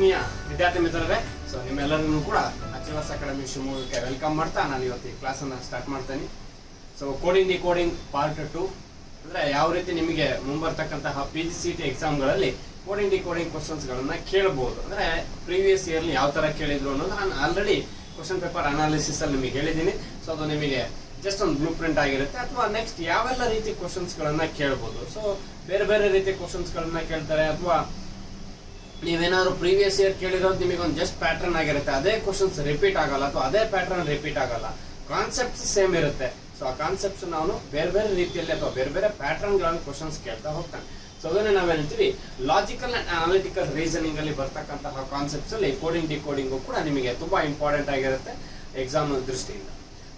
ಆತ್ಮೀಯ ವಿದ್ಯಾರ್ಥಿ ಮಿತ್ರರೇ, ಸೊ ನಿಮ್ಮೆಲ್ಲರನ್ನು ಕೂಡ ಅಚಲಸ್ ಅಕಾಡೆಮಿ ಶಿವಮೊಗ್ಗಕ್ಕೆ ವೆಲ್ಕಮ್ ಮಾಡ್ತಾ ನಾನು ಇವತ್ತು ಈ ಕ್ಲಾಸನ್ನು ಸ್ಟಾರ್ಟ್ ಮಾಡ್ತೇನೆ. So coding decoding part two ಅಂದರೆ ಯಾವ ರೀತಿ ನಿಮಗೆ ಮುಂಬರ್ತಕ್ಕಂತಹ ಪಿ ಜಿ ಸಿ ಟಿ ಎಕ್ಸಾಮ್ಗಳಲ್ಲಿ ಕೋಡಿಂಗ್ ಡಿ ಕೋಡಿಂಗ್ ಕ್ವಶನ್ಸ್ಗಳನ್ನು ಕೇಳಬಹುದು ಅಂದರೆ ಪ್ರೀವಿಯಸ್ ಇಯರ್ಲಿ ಯಾವ ಥರ ಕೇಳಿದ್ರು ಅನ್ನೋದು ನಾನು ಆಲ್ರೆಡಿ ಕ್ವಶನ್ ಪೇಪರ್ ಅನಾಲಿಸಿಸಲ್ಲಿ ನಿಮಗೆ ಹೇಳಿದ್ದೀನಿ. ಸೊ ಅದು ನಿಮಗೆ ಜಸ್ಟ್ ಒಂದು ಬ್ಲೂ ಪ್ರಿಂಟ್ ಆಗಿರುತ್ತೆ. ಅಥವಾ ನೆಕ್ಸ್ಟ್ ಯಾವೆಲ್ಲ ರೀತಿ ಕ್ವಶನ್ಸ್ಗಳನ್ನು ಕೇಳ್ಬೋದು. ಸೊ ಬೇರೆ ಬೇರೆ ರೀತಿ ಕ್ವಶನ್ಸ್ಗಳನ್ನ ಕೇಳ್ತಾರೆ ಅಥವಾ ನೀವೇನಾದ್ರು ಪ್ರೀವಿಯಸ್ ಇಯರ್ ಕೇಳಿರೋದು ನಿಮಗೆ ಒಂದು ಜಸ್ಟ್ ಪ್ಯಾಟರ್ನ್ ಆಗಿರುತ್ತೆ. ಅದೇ ಕ್ವಶನ್ಸ್ ರಿಪೀಟ್ ಆಗಲ್ಲ ಅಥವಾ ಅದೇ ಪ್ಯಾಟರ್ನ್ ರಿಪೀಟ್ ಆಗಲ್ಲ. ಕಾನ್ಸೆಪ್ಟ್ಸ್ ಸೇಮ್ ಇರುತ್ತೆ. ಸೊ ಆ ಕಾನ್ಸೆಪ್ಟ್ಸ್ ನಾನು ಬೇರೆ ಬೇರೆ ರೀತಿಯಲ್ಲಿ ಅಥವಾ ಬೇರೆ ಬೇರೆ ಪ್ಯಾಟರ್ನ್ಗಳನ್ನು ಕ್ವಶನ್ಸ್ ಕೇಳ್ತಾ ಹೋಗ್ತಾನೆ. ಸೊ ಅದನ್ನೇ ನಾವು ಹೇಳ್ತೀವಿ? ಲಾಜಿಕಲ್ ಅಂಡ್ ಅನಾಲಿಟಿಕಲ್ ರೀಸನಿಂಗ್ ಅಲ್ಲಿ ಬರ್ತಕ್ಕಂತಹ ಕಾನ್ಸೆಪ್ಟ್ಸ್ ಅಲ್ಲಿ ಕೋಡಿಂಗ್ ಡಿಕೋಡಿಂಗು ಕೂಡ ನಿಮಗೆ ತುಂಬಾ ಇಂಪಾರ್ಟೆಂಟ್ ಆಗಿರುತ್ತೆ ಎಕ್ಸಾಮ್ ದೃಷ್ಟಿಯಿಂದ.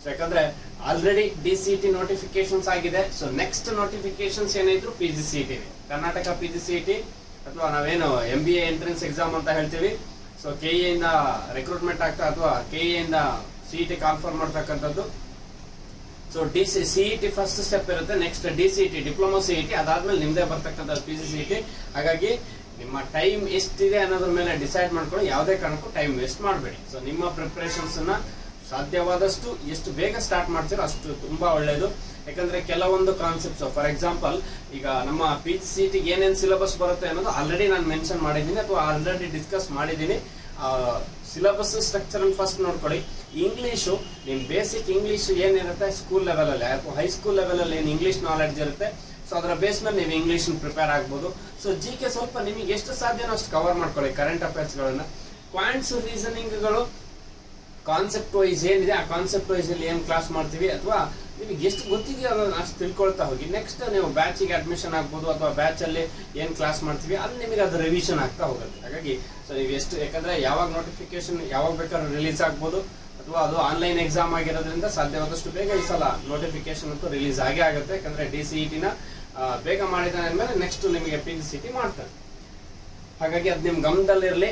ಸೊ ಯಾಕಂದ್ರೆ already D C T notifications ಆಗಿದೆ. ಸೊ ನೆಕ್ಸ್ಟ್ ನೋಟಿಫಿಕೇಶನ್ಸ್ ಏನಿದ್ರು P G C T Karnataka P G C T ಅಥವಾ ನಾವೇನು M B A entrance exam ಅಂತ ಹೇಳ್ತೀವಿ. ಸೊ ಕೆ ಇಂದ ರೆಕ್ರೂಟ್ಮೆಂಟ್ ಆಗ್ತಾ ಅಥವಾ ಕೆ ಇಂದ ಸಿ ಟಿ ಕಾನ್ಫರ್ಮ್ ಮಾಡ್ತಕ್ಕಂಥದ್ದು. So D C C T first step ಇರುತ್ತೆ. Next D C T diploma C T ಅದಾದ್ಮೇಲೆ ನಿಮ್ದೇ ಬರ್ತಕ್ಕಂಥ ಪಿ ಸಿ ಸಿ ಟಿ ಹಾಗಾಗಿ ನಿಮ್ಮ ಟೈಮ್ ಎಷ್ಟಿದೆ ಅನ್ನೋದ್ರ ಮೇಲೆ ಡಿಸೈಡ್ ಮಾಡ್ಕೊಂಡು ಯಾವುದೇ ಕಾರಣಕ್ಕೂ ಟೈಮ್ ವೇಸ್ಟ್ ಮಾಡಬೇಡಿ. ಸೊ ನಿಮ್ಮ ಪ್ರಿಪ್ರೇಷನ್ಸನ್ನು ಸಾಧ್ಯವಾದಷ್ಟು ಎಷ್ಟು ಬೇಗ ಸ್ಟಾರ್ಟ್ ಮಾಡ್ತೀರೋ ಅಷ್ಟು ತುಂಬಾ ಒಳ್ಳೆಯದು ಯಾಕಂದ್ರೆ ಕೆಲವೊಂದು ಕಾನ್ಸೆಪ್ಟ್ಸ್ ಫಾರ್ ಎಕ್ಸಾಂಪಲ್ ಈಗ ನಮ್ಮ ಪಿ ಸಿ ಟಿಗೆ ಏನೇನು ಸಿಲೆಬಸ್ ಬರುತ್ತೆ ಅನ್ನೋದು ಆಲ್ರೆಡಿ ನಾನು ಮೆನ್ಷನ್ ಮಾಡಿದ್ದೀನಿ ಅಥವಾ ಆಲ್ರೆಡಿ ಡಿಸ್ಕಸ್ ಮಾಡಿದ್ದೀನಿ. ಸಿಲಬಸ್ ಸ್ಟ್ರಕ್ಚರ್ ಫಸ್ಟ್ ನೋಡ್ಕೊಳ್ಳಿ. ಇಂಗ್ಲೀಷು ನಿಮ್ ಬೇಸಿಕ್ ಇಂಗ್ಲೀಷ್ ಏನಿರುತ್ತೆ ಸ್ಕೂಲ್ ಲೆವೆಲಲ್ಲಿ ಅಥವಾ ಹೈಸ್ಕೂಲ್ ಲೆವೆಲಲ್ಲಿ ಏನು ಇಂಗ್ಲೀಷ್ ನಾಲೆಡ್ಜ್ ಇರುತ್ತೆ. ಸೊ ಅದರ ಬೇಸ್ ಮೇಲೆ ನೀವು ಇಂಗ್ಲೀಷ್ ಪ್ರಿಪೇರ್ ಆಗ್ಬೋದು. ಸೊ ಜಿ ಕೆ ಸ್ವಲ್ಪ ನಿಮಗೆ ಎಷ್ಟು ಸಾಧ್ಯನೋ ಅಷ್ಟು ಕವರ್ ಮಾಡ್ಕೊಳ್ಳಿ ಕರೆಂಟ್ ಅಫೇರ್ಸ್ ಗಳನ್ನ. ಕ್ವಾಂಟ್ಸ್ ರೀಸನಿಂಗ್ಗಳು ಕಾನ್ಸೆಪ್ಟ್ ವೈಸ್ ಏನಿದೆ, ಆ ಕಾನ್ಸೆಪ್ಟ್ ವೈಸ್ ಅಲ್ಲಿ ಏನ್ ಕ್ಲಾಸ್ ಮಾಡ್ತೀವಿ ಅಥವಾ ನಿಮಗೆ ಎಷ್ಟು ಗೊತ್ತಿದೆಯೋ ಅದನ್ನು ಅಷ್ಟು ತಿಳ್ಕೊಳ್ತಾ ಹೋಗಿ. ನೆಕ್ಸ್ಟ್ ನೀವು ಬ್ಯಾಚಿಗೆ ಅಡ್ಮಿಷನ್ ಆಗ್ಬೋದು ಅಥವಾ ಬ್ಯಾಚಲ್ಲಿ ಏನು ಕ್ಲಾಸ್ ಮಾಡ್ತೀವಿ, ಅಲ್ಲಿ ನಿಮಗೆ ಅದು ರಿವಿಷನ್ ಆಗ್ತಾ ಹೋಗುತ್ತೆ. ಹಾಗಾಗಿ ಸೊ ನೀವು ಎಷ್ಟು, ಯಾಕಂದರೆ ಯಾವಾಗ ನೋಟಿಫಿಕೇಶನ್ ಯಾವಾಗ ಬೇಕಾದ್ರೂ ರಿಲೀಸ್ ಆಗ್ಬೋದು, ಅಥವಾ ಅದು ಆನ್ಲೈನ್ ಎಕ್ಸಾಮ್ ಆಗಿರೋದ್ರಿಂದ ಸಾಧ್ಯವಾದಷ್ಟು ಬೇಗ ಈ ಸಲ ನೋಟಿಫಿಕೇಶನ್ ಅಂತೂ ರಿಲೀಸ್ ಆಗೇ ಆಗುತ್ತೆ. ಯಾಕಂದರೆ ಡಿ ಸಿ ಟಿನ ಬೇಗ ಮಾಡಿದಾನೆ ಅಂದಮೇಲೆ ನೆಕ್ಸ್ಟ್ ನಿಮಗೆ ಪಿ ಜಿ ಸಿ ಟಿ ಮಾಡ್ತಾರೆ. ಹಾಗಾಗಿ ಅದು ನಿಮ್ಮ ಗಮನದಲ್ಲಿರಲಿ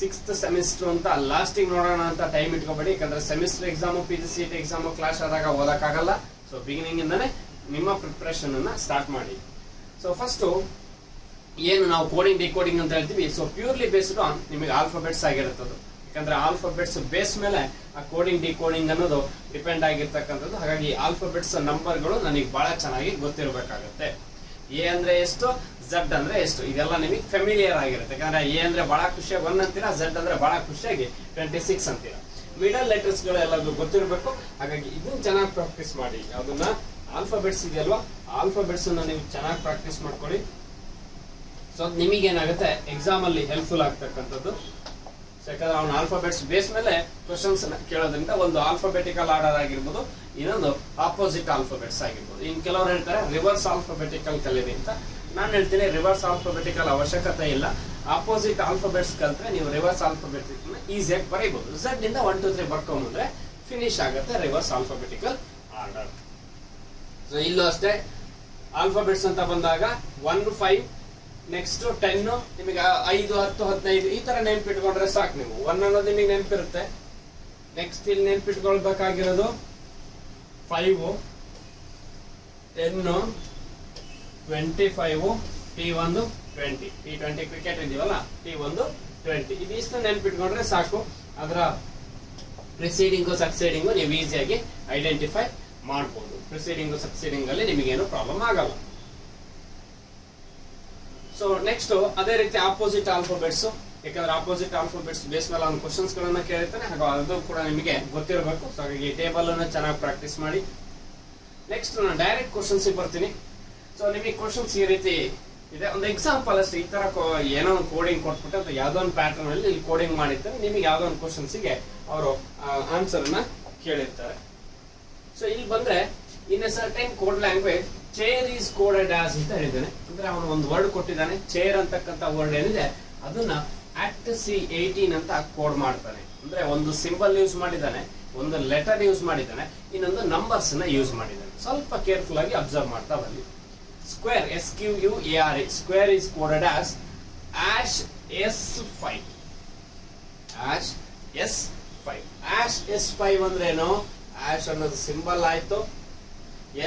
ಸಿಕ್ಸ್ತ್ ಸೆಮಿಸ್ಟರ್ ಅಂತ ಲಾಸ್ಟಿಗೆ ನೋಡೋಣ ಅಂತ ಟೈಮ್ ಇಟ್ಕೋಬೇಡಿ. ಯಾಕಂದ್ರೆ semester exam P G C T exam class ಆದಾಗ ಓದಕ್ಕಾಗಲ್ಲ. ಸೊ ಬಿಗಿನಿಂಗ್ ಇಂದಾನೆ ನಿಮ್ಮ ಪ್ರಿಪ್ರೇಷನ್ ಅನ್ನ ಸ್ಟಾರ್ಟ್ ಮಾಡಿ. ಸೊ ಫಸ್ಟ್ ಏನು ನಾವು ಕೋಡಿಂಗ್ ಡಿಕೋಡಿಂಗ್ ಅಂತ ಹೇಳ್ತೀವಿ. ಸೊ ಪ್ಯೂರ್ಲಿ ಬೇಸ್ಡ್ ಆನ್ ನಿಮಗೆ ಆಲ್ಫಾಬೆಟ್ಸ್ ಆಗಿರುತ್ತದು. ಯಾಕಂದ್ರೆ ಆಲ್ಫಾಬೆಟ್ಸ್ ಬೇಸ್ ಮೇಲೆ ಆ ಕೋಡಿಂಗ್ ಡಿಕೋಡಿಂಗ್ ಅನ್ನೋದು ಡಿಪೆಂಡ್ ಆಗಿರ್ತಕ್ಕಂಥದ್ದು. ಹಾಗಾಗಿ ಆಲ್ಫಾಬೆಟ್ಸ್ ನಂಬರ್ಗಳು ನನಗೆ ಬಹಳ ಚೆನ್ನಾಗಿ ಗೊತ್ತಿರಬೇಕಾಗುತ್ತೆ. ಎ ಅಂದ್ರೆ ಎಷ್ಟು, ಝಡ್ ಅಂದ್ರೆ ಎಷ್ಟು? ಇದೆಲ್ಲ ನಿಮಗೆ ಫೆಮಿಲಿಯರ್ ಆಗಿರುತ್ತೆ. ಯಾಕಂದ್ರೆ ಎ ಅಂದ್ರೆ ಬಹಳ ಖುಷಿಯಾಗಿ ಒನ್ ಅಂತೀರಾ, ಝಡ್ ಅಂದ್ರೆ ಬಹಳ ಖುಷಿಯಾಗಿ ಟ್ವೆಂಟಿ ಸಿಕ್ಸ್ ಅಂತೀರಾ. ಮಿಡಲ್ ಲೆಟರ್ಸ್ಗಳು ಎಲ್ಲದು ಗೊತ್ತಿರಬೇಕು. ಹಾಗಾಗಿ ಇದನ್ನ ಚೆನ್ನಾಗಿ ಪ್ರಾಕ್ಟೀಸ್ ಮಾಡಿ. ಅದನ್ನ ಆಲ್ಫಾಬೆಟ್ಸ್ ಇದೆಯಲ್ವಾ? ಆಲ್ಫಾಬೆಟ್ಸ್ ನೀವು ಚೆನ್ನಾಗಿ ಪ್ರಾಕ್ಟೀಸ್ ಮಾಡ್ಕೊಳ್ಳಿ. ಸೊ ನಿಮಗೆ ಏನಾಗುತ್ತೆ ಎಕ್ಸಾಮ್ ಅಲ್ಲಿ ಹೆಲ್ಪ್ಫುಲ್ ಆಗ್ತಕ್ಕಂಥದ್ದು. ಯಾಕಂದ್ರೆ ಅವ್ನ ಆಲ್ಫಾಬೆಟ್ಸ್ ಬೇಸ್ ಮೇಲೆ ಕ್ವಶನ್ಸ್ ಕೇಳೋದ್ರಿಂದ ಒಂದು ಆಲ್ಫಾಬೆಟಿಕಲ್ ಆರ್ಡರ್ ಆಗಿರ್ಬೋದು, ಇನ್ನೊಂದು ಆಪೋಸಿಟ್ ಆಲ್ಫಾಬೆಟ್ಸ್ ಆಗಿರ್ಬೋದು. ಇನ್ ಕೆಲವರು ಹೇಳ್ತಾರೆ ರಿವರ್ಸ್ ಆಲ್ಫಾಬೆಟಿಕಲ್ ಕಲೀರಿ ಅಂತ. ನಾನು ಹೇಳ್ತೀನಿ ರಿವರ್ಸ್ ಆಲ್ಫಾಬೆಟಿಕಲ್ ಅವಶ್ಯಕತೆ ಇಲ್ಲ. ಆಪೋಸಿಟ್ ಆಲ್ಫಾಬೆಟ್ಸ್ ಕಲ್ತ್ರೆ ನೀವು ರಿವರ್ಸ್ ಆಲ್ಫಾಬೆಟಿಕ್ ಈಸಿಯಾಗಿ ಬರೀಬಹುದು ಝಡ್ ಇಂದ ಒನ್ ಟು ತ್ರೀ ಬರ್ಕೊಂಬಂದ್ರೆ ಫಿನಿಶ್ ಆಗುತ್ತೆ ರಿವರ್ಸ್ ಆಲ್ಫಾಬೆಟಿಕಲ್ ಆರ್ಡರ್ ಸೊ ಇಲ್ಲೂ ಅಷ್ಟೇ. ಆಲ್ಫಾಬೆಟ್ಸ್ ಅಂತ ಬಂದಾಗ ಒನ್ ಫೈವ್ ನೆಕ್ಸ್ಟ್ ಟೆನ್ ನಿಮಗೆ ಐದು, ಹತ್ತು, ಹದಿನೈದು, ಈ ತರ ನೆನ್ಪಿಟ್ಕೊಂಡ್ರೆ ಸಾಕು ನೀವು. ಒನ್ ಅನ್ನೋದು ನಿಮಗೆ ನೆನಪಿರುತ್ತೆ ನೆಕ್ಸ್ಟ್ ಇಲ್ಲಿ ನೆನ್ಪಿಟ್ಕೊಳ್ಬೇಕಾಗಿರೋದು five ten twenty five T ಒಂದು ಟ್ವೆಂಟಿ ಟಿ ಟ್ವೆಂಟಿ ಕ್ರಿಕೆಟ್ ಇದೀವಲ್ಲ ಟಿ ಒಂದು ಟ್ವೆಂಟಿ ಇದಿಷ್ಟು ನೆನ್ಪಿಟ್ಕೊಂಡ್ರೆ ಸಾಕು. ಅದರ ಪ್ರಿಸೀಡಿಂಗು ಸಕ್ಸೀಡಿಂಗು ನೀವು ಈಸಿಯಾಗಿ ಐಡೆಂಟಿಫೈ ಮಾಡ್ಬೋದು. ಪ್ರಿಸೀಡಿಂಗು ಸಕ್ಸೀಡಿಂಗ್ ಅಲ್ಲಿ ನಿಮಗೇನು ಪ್ರಾಬ್ಲಮ್ ಆಗಲ್ಲ. ಸೊ ನೆಕ್ಸ್ಟ್ ಅದೇ ರೀತಿ ಆಪೋಸಿಟ್ ಆಲ್ಫೋಬೆಟ್ಸ್ ಯಾಕಂದ್ರೆ ಆಪೋಸಿಟ್ ಆಲ್ಫೋಬೆಟ್ಸ್ ಬೇಸ್ ಮೇಲೆ ಒಂದು ಕ್ವಶನ್ಸ್ ಗಳನ್ನ ಕೇಳಿರ್ತಾನೆ, ಹಾಗೂ ಅದು ಕೂಡ ನಿಮಗೆ ಗೊತ್ತಿರಬೇಕು. ಸೊ ಹಾಗಾಗಿ ಟೇಬಲ್ ಅನ್ನು ಚೆನ್ನಾಗಿ ಪ್ರಾಕ್ಟೀಸ್ ಮಾಡಿ. ನೆಕ್ಸ್ಟ್ ನಾನು ಡೈರೆಕ್ಟ್ ಕ್ವಶನ್ಸ್ ಬರ್ತೀನಿ. ಸೊ ನಿಮಗೆ ಕ್ವಶನ್ಸ್ ಈ ರೀತಿ ಇದೆ. ಒಂದು ಎಕ್ಸಾಂಪಲ್ ಅಷ್ಟೇ, ಈ ತರ ಏನೋ ಒಂದು ಕೋಡಿಂಗ್ ಕೊಟ್ಬಿಟ್ಟು ಅಥವಾ ಯಾವ್ದೋ ಒಂದು ಪ್ಯಾಟರ್ನ್ ಅಲ್ಲಿ ಇಲ್ಲಿ ಕೋಡಿಂಗ್ ಮಾಡಿರ್ತಾರೆ. ನಿಮಗೆ ಯಾವ್ದೋ ಒಂದು ಕ್ವಶನ್ಸ್ಗೆ ಅವರು ಆನ್ಸರ್ನ ಕೇಳಿರ್ತಾರೆ. ಸೊ ಇಲ್ಲಿ ಬಂದ್ರೆ in a certain code language chair is coded as ಅಂತ ಹೇಳಿದ್ದಾನೆ. ಅಂದ್ರೆ ಅವನು ಒಂದು ವರ್ಡ್ ಕೊಟ್ಟಿದ್ದಾನೆ. ಚೇರ್ ಅಂತಕ್ಕಂಥ ವರ್ಡ್ ಏನಿದೆ, ಅದನ್ನ ಆಕ್ಟ್ ಸಿ ಏಯ್ಟೀನ್ ಅಂತ ಕೋಡ್ ಮಾಡ್ತಾನೆ. ಅಂದ್ರೆ ಒಂದು ಸಿಂಬಲ್ ಯೂಸ್ ಮಾಡಿದ್ದಾನೆ, ಒಂದು ಲೆಟರ್ ಯೂಸ್ ಮಾಡಿದ್ದಾನೆ, ಇನ್ನೊಂದು ನಂಬರ್ಸ್ನ ಯೂಸ್ ಮಾಡಿದ್ದಾನೆ. ಸ್ವಲ್ಪ ಕೇರ್ಫುಲ್ ಆಗಿ ಅಬ್ಸರ್ವ್ ಮಾಡ್ತಾ ಬನ್ನಿ. Square S Q U A R A square is coded as ash S five hash S five hash S five ಅಂದ್ರೆ ಏನು? ಆಶ್ ಅನ್ನೋದು ಸಿಂಬಲ್ ಆಯ್ತು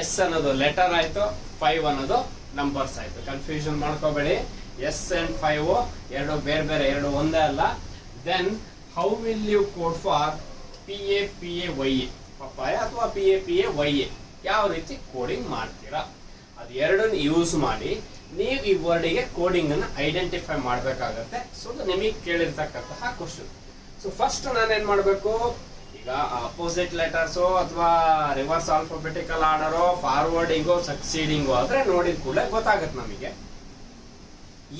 ಎಸ್ ಅನ್ನೋದು ಲೆಟರ್ ಆಯ್ತು ಫೈವ್ ಅನ್ನೋದು ನಂಬರ್ಸ್ ಆಯ್ತು. ಕನ್ಫ್ಯೂಷನ್ ಮಾಡ್ಕೋಬೇಡಿ. ಎಸ್ ಅಂಡ್ ಫೈವ್ ಎರಡು ಬೇರೆ ಬೇರೆ, ಎರಡು ಒಂದೇ ಅಲ್ಲ. Then how will you code for P A P A Y A papaya ಅಥವಾ P A P A Y A ಯಾವ ರೀತಿ ಕೋಡಿಂಗ್ ಮಾಡ್ತೀರಾ? ಅದು ಎರಡನ್ನು ಯೂಸ್ ಮಾಡಿ ನೀವು ಈ ವರ್ಡಿಗೆ ಕೋಡಿಂಗ್ ಅನ್ನು ಐಡೆಂಟಿಫೈ ಮಾಡಬೇಕಾಗತ್ತೆ. ಸೊ ನಿಮಗೆ ಕೇಳಿರ್ತಕ್ಕಂತಹ ಕ್ವಶನ್ ಸೊ ಫಸ್ಟ್ ನಾನೇನ್ ಮಾಡಬೇಕು? ಈಗ ಅಪೋಸಿಟ್ ಲೆಟರ್ಸು ಅಥವಾ reverse alphabetical order forwarding succeeding ಆದ್ರೆ ನೋಡಿದ ಕೂಡಲೇ ಗೊತ್ತಾಗತ್ತೆ ನಮಗೆ.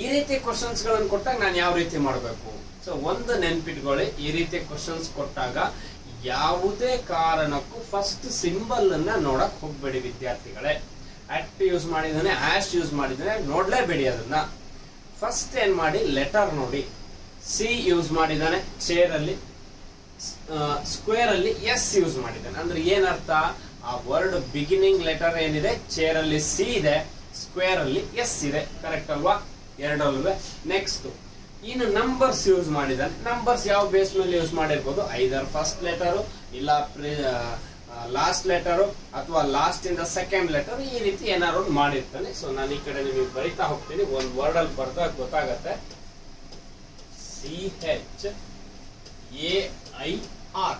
ಈ ರೀತಿ ಕ್ವಶನ್ಸ್ಗಳನ್ನು ಕೊಟ್ಟಾಗ ನಾನು ಯಾವ ರೀತಿ ಮಾಡಬೇಕು? ಸೊ ಒಂದು ನೆನ್ಪಿಟ್ಕೊಳ್ಳಿ. ಈ ರೀತಿ ಕ್ವಶನ್ಸ್ ಕೊಟ್ಟಾಗ ಯಾವುದೇ ಕಾರಣಕ್ಕೂ ಫಸ್ಟ್ ಸಿಂಬಲ್ ಅನ್ನ ನೋಡಕ್ ಹೋಗ್ಬೇಡಿ ವಿದ್ಯಾರ್ಥಿಗಳೇ. ಅಟ್ ಯೂಸ್ ಮಾಡಿದ್ದಾನೆ ಆ್ಯಶ್ ಯೂಸ್ ಮಾಡಿದಾನೆ ನೋಡಲೇಬೇಡಿ ಅದನ್ನ. ಫಸ್ಟ್ ಏನ್ ಮಾಡಿ ಲೆಟರ್ ನೋಡಿ. ಸಿ ಯೂಸ್ ಮಾಡಿದ್ದಾನೆ ಅಲ್ಲಿ. ಸ್ಕ್ವೇರ್ ಅಲ್ಲಿ ಎಸ್ ಯೂಸ್ ಮಾಡಿದ್ದಾನೆ. ಅಂದ್ರೆ ಏನರ್ಥ? ಆ ವರ್ಡ್ ಬಿಗಿನಿಂಗ್ ಲೆಟರ್ ಏನಿದೆ ಚೇರ್ ಅಲ್ಲಿ ಸಿ ಇದೆ ಸ್ಕ್ವೇರ್ ಅಲ್ಲಿ ಎಸ್ ಇದೆ. ಕರೆಕ್ಟ್ ಅಲ್ವಾ? ಎರಡಲ್ವೇ ನೆಕ್ಸ್ಟ್ ಇನ್ನು ನಂಬರ್ಸ್ ಯೂಸ್ ಮಾಡಿದ್ದಾನೆ. ನಂಬರ್ಸ್ ಯಾವ ಬೇಸ್ ಮೇಲೆ ಯೂಸ್ ಮಾಡಿರ್ಬೋದು? ಐದರ್ ಫಸ್ಟ್ ಲೆಟರು ಇಲ್ಲ ಲಾಸ್ಟ್ ಲೆಟರು ಅಥವಾ ಲಾಸ್ಟ್ ಇಂದ ಸೆಕೆಂಡ್ ಲೆಟರ್ ಈ ರೀತಿ ಏನಾದ್ರು ಮಾಡಿರ್ತಾನೆ. ಸೊ ನಾನು ಈ ಕಡೆ ನಿಮಗೆ ಬರಿತಾ ಹೋಗ್ತೀನಿ. ಒಂದು ವರ್ಡ್ ಅಲ್ಲಿ ಬರ್ದಾಗ ಗೊತ್ತಾಗತ್ತೆ. C H A I R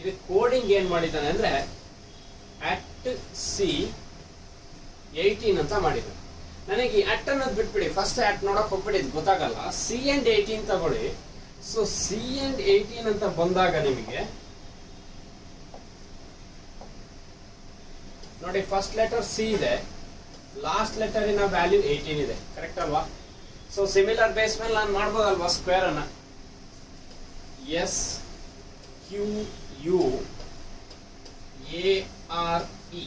ಇದು ಕೋಡಿಂಗ್ ಏನ್ ಮಾಡಿದ್ದಾನೆ ಅಂದ್ರೆ ಅಟ್ ಸಿ ಏಯ್ಟೀನ್ ಅಂತ ಮಾಡಿದ್ದಾನೆ. ನನಗೆ ಅಟ್ ಅನ್ನೋದು ಬಿಟ್ಬಿಡಿ. ಫಸ್ಟ್ ಅಟ್ ನೋಡಕ್ ಹೋಗ್ಬಿಡಿ ಗೊತ್ತಾಗಲ್ಲ. ಸಿ ಅಂಡ್ ಏಯ್ಟೀನ್ ತಗೊಳ್ಳಿ. ಸೊ ಸಿ ಅಂಡ್ ಏಯ್ಟೀನ್ ಅಂತ ಬಂದಾಗ ನಿಮಗೆ ನೋಡಿ ಫಸ್ಟ್ ಲೆಟರ್ ಸಿ ಇದೆ. ಲಾಸ್ಟ್ ಲೆಟರಿನ ವ್ಯಾಲ್ಯೂ ಏಯ್ಟೀನ್ ಇದೆ. ಕರೆಕ್ಟ್ ಅಲ್ವಾ? ಸೊ ಸಿಮಿಲರ್ ಬೇಸ್ ಮೇಲೆ ನಾನು ಮಾಡ್ಬೋದಲ್ವಾ ಸ್ಕ್ವೇರ್ ಅನ್ನ? S Q U A R E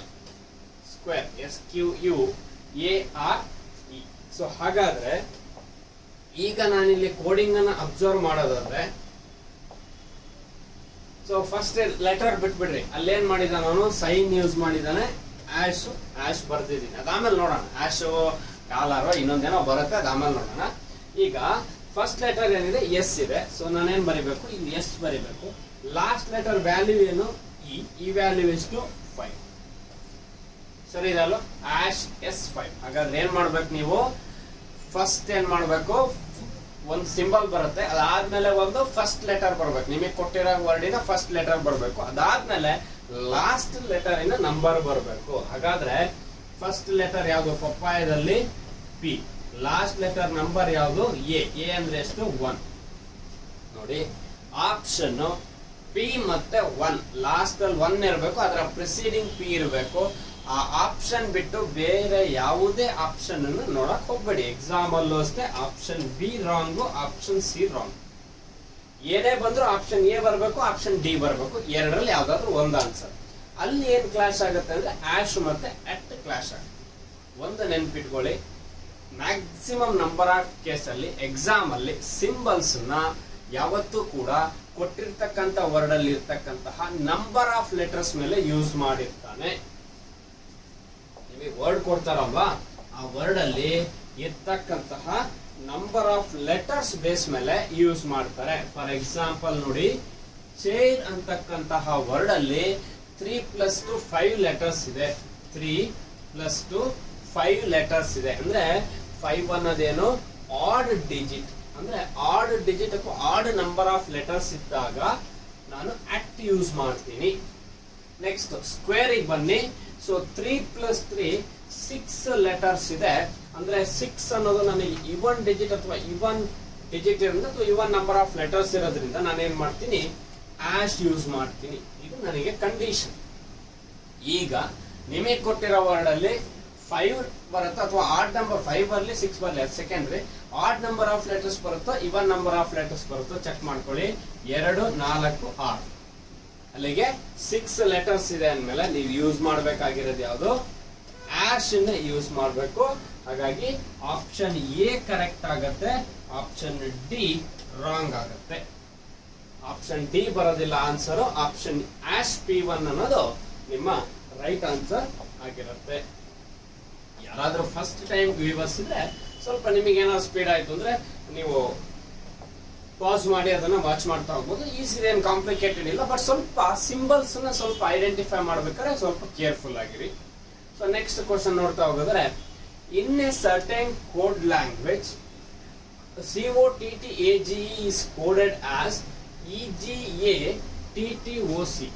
square S Q U A R E so ಹಾಗಾದ್ರೆ ಈಗ ನಾನಿಲ್ಲಿ ಕೋಡಿಂಗ್ ಅನ್ನು ಅಬ್ಸರ್ವ್ ಮಾಡೋದಾದ್ರೆ ಸೊ ಫಸ್ಟ್ ಲೆಟರ್ ಬಿಟ್ಬಿಡ್ರಿ. ಅಲ್ಲೇನ್ ಮಾಡಿದಾನ ಅವನು? ಸೈನ್ ಯೂಸ್ ಮಾಡಿದಾನೆ ಆಶ್ ಆಶ್ ಬರ್ತಿದ್ದೀನಿ ಅದಾಮೇಲೆ ನೋಡೋಣ. ಆಶ್ ಕಾಲಾರೋ ಇನ್ನೊಂದೇನೋ ಬರುತ್ತೆ ಅದಾಮೇಲೆ ನೋಡೋಣ. ಈಗ ಫಸ್ಟ್ ಲೆಟರ್ ಏನಿದೆ? ಎಸ್ ಇದೆ. ಸೊ ನಾನೇನು ಬರಿಬೇಕು? ಇಲ್ಲಿ ಎಸ್ ಬರಿಬೇಕು. ಲಾಸ್ಟ್ ಲೆಟರ್ ವ್ಯಾಲ್ಯೂ ಏನು? ಇ ಈ ವ್ಯಾಲ್ಯೂ ಎಷ್ಟು ಫೈವ್ ಸರಿ ಇದಲ್ಲ ಆಶ್ ಎಸ್ ಫೈವ್ ಹಾಗಾದ್ರೆ ಏನ್ ಮಾಡ್ಬೇಕು ನೀವು? ಫಸ್ಟ್ ಏನ್ ಮಾಡ್ಬೇಕು? ಒಂದು ಸಿಂಬಲ್ ಬರುತ್ತೆ, ಅದಾದ್ಮೇಲೆ ಒಂದು ಫಸ್ಟ್ ಲೆಟರ್ ಬರ್ಬೇಕು. ನಿಮಗೆ ಕೊಟ್ಟಿರೋ ವರ್ಡಿನ ಫಸ್ಟ್ ಲೆಟರ್ ಬರಬೇಕು. ಅದಾದ್ಮೇಲೆ ಲಾಸ್ಟ್ ಲೆಟರ್ ಇನ ನಂಬರ್ ಬರಬೇಕು. ಹಾಗಾದ್ರೆ ಫಸ್ಟ್ ಲೆಟರ್ ಯಾವುದು? ಪಪ್ಪಾಯದಲ್ಲಿ ಪಿ ಲಾಸ್ಟ್ ಲೆಟರ್ ನಂಬರ್ ಯಾವುದು? ಎ ಎ ಅಂದ್ರೆ ಎಷ್ಟು? ಒನ್ ನೋಡಿ ಆಪ್ಷನ್ ಪಿ ಮತ್ತೆ ಒನ್ ಲಾಸ್ಟ್ ಅಲ್ಲಿ ಒನ್ ಇರಬೇಕು, ಅದರ ಪ್ರಿಸೀಡಿಂಗ್ ಪಿ ಇರಬೇಕು. ಆ ಆಪ್ಷನ್ ಬಿಟ್ಟು ಬೇರೆ ಯಾವುದೇ ಆಪ್ಷನ್ ಅನ್ನು ನೋಡಕ್ ಹೋಗ್ಬೇಡಿ. ಎಕ್ಸಾಮ್ ಅಲ್ಲೂ ಅಷ್ಟೇ option B wrong option C wrong ಏನೇ ಬಂದ್ರು ಆಪ್ಷನ್ ಎ ಬರಬೇಕು ಆಪ್ಷನ್ ಡಿ ಬರಬೇಕು, ಎರಡರಲ್ಲಿ ಯಾವ್ದಾದ್ರು ಒಂದು ಆನ್ಸರ್ ಅಲ್ಲಿ ಏನ್ ಕ್ಲಾಶ್ ಆಗುತ್ತೆ ಅಂದ್ರೆ ಆಶ್ ಮತ್ತೆ ಅಟ್ ಕ್ಲಾಶ್ ಆಗುತ್ತೆ. ಒಂದು ನೆನ್ಪಿಟ್ಕೊಳ್ಳಿ. ಮ್ಯಾಕ್ಸಿಮಮ್ ನಂಬರ್ ಆಫ್ ಕೇಸ್ ಅಲ್ಲಿ ಎಕ್ಸಾಮ್ ಅಲ್ಲಿ ಸಿಂಬಲ್ಸ್ನ ಯಾವತ್ತೂ ಕೂಡ ಕೊಟ್ಟಿರ್ತಕ್ಕಂಥ ವರ್ಡ್ ಅಲ್ಲಿ ಇರ್ತಕ್ಕಂತಹ ನಂಬರ್ ಆಫ್ ಲೆಟರ್ಸ್ ಮೇಲೆ ಯೂಸ್ ಮಾಡಿರ್ತಾನೆ. ನಿಮಗೆ ವರ್ಡ್ ಕೊಡ್ತಾರಲ್ವಾ? ಆ ವರ್ಡ್ ಅಲ್ಲಿ ಇರ್ತಕ್ಕಂತಹ ನಂಬರ್ ಆಫ್ ಲೆಟರ್ಸ್ ಬೇಸ್ ಮೇಲೆ ಯೂಸ್ ಮಾಡ್ತಾರೆ. ಫಾರ್ ಎಕ್ಸಾಂಪಲ್ ನೋಡಿ ಚೈನ್ ಅಂತಕ್ಕಂತಹ ವರ್ಡ್ ಅಲ್ಲಿ three plus two five letters ಇದೆ. Three plus two five letters ಇದೆ. ಅಂದ್ರೆ ಫೈವ್ ಅನ್ನೋದೇನು? ಆಡ್ ಡಿಜಿಟ್ ಅಂದ್ರೆ odd digit odd number of letters ಇದ್ದಾಗ ನಾನು ಆಕ್ಟ್ ಯೂಸ್ ಮಾಡ್ತೀನಿ. ನೆಕ್ಸ್ಟ್ ಸ್ಕ್ವೇರಿಗೆ ಬನ್ನಿ. So three plus three six letters ಇದೆ. ಅಂದ್ರೆ ಸಿಕ್ಸ್ ಅನ್ನೋದು ನನಗೆ ಇವನ್ ಡಿಜಿಟ್ ಅಥವಾ ಇವನ್ ಡಿಜಿಟ್ ಇರೋದ್ರಿಂದ ಅಥವಾ ಇವನ್ ನಂಬರ್ ಆಫ್ ಲೆಟರ್ಸ್ ಇರೋದ್ರಿಂದ ನಾನು ಏನ್ ಮಾಡ್ತೀನಿ? ಆಶ್ ಯೂಸ್ ಮಾಡ್ತೀನಿ. ಇದು ನನಗೆ ಕಂಡೀಷನ್ ಈಗ ನಿಮಗೆ ಕೊಟ್ಟಿರೋ ವರ್ಡ್ ಅಲ್ಲಿ ಫೈವ್ ಬರುತ್ತೋ ಅಥವಾ ಆಡ್ ನಂಬರ್ ಫೈವ್ ಬರಲಿ ಸಿಕ್ಸ್ ಬರಲಿ, ಅದು secondary odd number of letters ಬರುತ್ತೋ ಇವನ್ ನಂಬರ್ ಆಫ್ ಲೆಟರ್ಸ್ ಬರುತ್ತೋ ಚೆಕ್ ಮಾಡ್ಕೊಳ್ಳಿ. ಎರಡು, ನಾಲ್ಕು, ಆರು. ಅಲ್ಲಿಗೆ ಸಿಕ್ಸ್ ಲೆಟರ್ಸ್ ಇದೆ ಅಂದಮೇಲೆ ನೀವು ಯೂಸ್ ಮಾಡಬೇಕಾಗಿರೋದು ಯಾವುದು? ಆಶ್ ಯೂಸ್ ಮಾಡಬೇಕು. ಹಾಗಾಗಿ ಆಪ್ಷನ್ ಎ ಕರೆಕ್ಟ್ ಆಗತ್ತೆ ಆಪ್ಷನ್ ಡಿ ರಾಂಗ್ ಆಗತ್ತೆ. ಆಪ್ಷನ್ ಡಿ ಬರೋದಿಲ್ಲ answer option hash P one ಅನ್ನೋದು ನಿಮ್ಮ ರೈಟ್ ಆನ್ಸರ್ ಆಗಿರುತ್ತೆ. ಯಾರಾದರೂ ಫಸ್ಟ್ ಟೈಮ್ ವ್ಯೂವರ್ಸ್ ಇದ್ರೆ ಸ್ವಲ್ಪ ನಿಮಗೆ ಏನಾದ್ರು ಸ್ಪೀಡ್ ಆಯ್ತು ಅಂದ್ರೆ ನೀವು ಪಾಸ್ ಮಾಡಿ ಅದನ್ನ ವಾಚ್ ಮಾಡ್ತಾ ಹೋಗ್ಬೋದು. ಈಸಿ ಏನು ಕಾಂಪ್ಲಿಕೇಟೆಡ್ ಇಲ್ಲ ಬಟ್ ಸ್ವಲ್ಪ ಸಿಂಬಲ್ಸ್ನ ಸ್ವಲ್ಪ ಐಡೆಂಟಿಫೈ ಮಾಡ್ಬೇಕಾದ್ರೆ ಸ್ವಲ್ಪ ಕೇರ್ಫುಲ್ ಆಗಿರಿ. ಸೊ ನೆಕ್ಸ್ಟ್ ಕ್ವಶನ್ ನೋಡ್ತಾ ಹೋಗಿದ್ರೆ E G A T T O C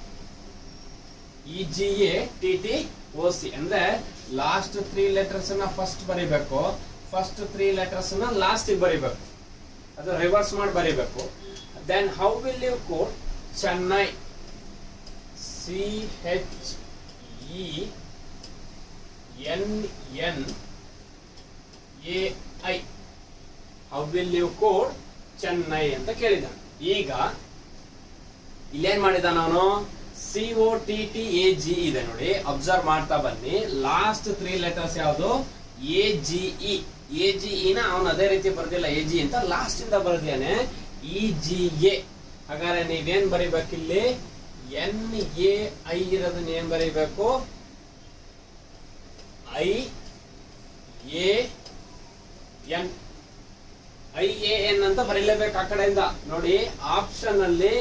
E G A T T O C ಅಂದ್ರೆ ಲಾಸ್ಟ್ ತ್ರೀ ಲೆಟರ್ಸ್ನ ಫಸ್ಟ್ ಬರಿಬೇಕು. ಫಸ್ಟ್ ತ್ರೀ ಲೆಟರ್ಸ್ನ ಲಾಸ್ಟ್ ಬರಿಬೇಕು. ಅದು ರಿವರ್ಸ್ ಮಾಡಿ ಬರೀಬೇಕು. Then how will you code Chennai C H E N N A I how will you code Chennai ಅಂತ ಕೇಳಿದಾನೆ ಈಗ ಇಲ್ಲೇನ್ ಮಾಡಿದ ಅವನು C O T T A G ಇದೆ ನೋಡಿ. ಅಬ್ಸರ್ವ್ ಮಾಡ್ತಾ ಬನ್ನಿ. ಲಾಸ್ಟ್ ತ್ರೀ ಲೆಟರ್ಸ್ ಯಾವುದು? A G E A G ಇನ ಅವನು ಅದೇ ರೀತಿ ಬರ್ದಿಲ್ಲ. ಎ ಜಿ ಅಂತ ಲಾಸ್ಟ್ ಇಂದ ಬರ್ದಿಯಾನೆ ಇ ಜಿ ಎ ಹಾಗಾದ್ರೆ ನೀವೇನ್ ಬರಿಬೇಕಿಲ್ಲಿ? ಎನ್ ಎ ಐ ಇರೋದನ್ನ ಏನ್ ಬರೀಬೇಕು? I A N I A N ಅಂತ ಬರೀಲೇಬೇಕು ಆ ಕಡೆಯಿಂದ. ನೋಡಿ ಆಪ್ಷನ್ ಅಲ್ಲಿ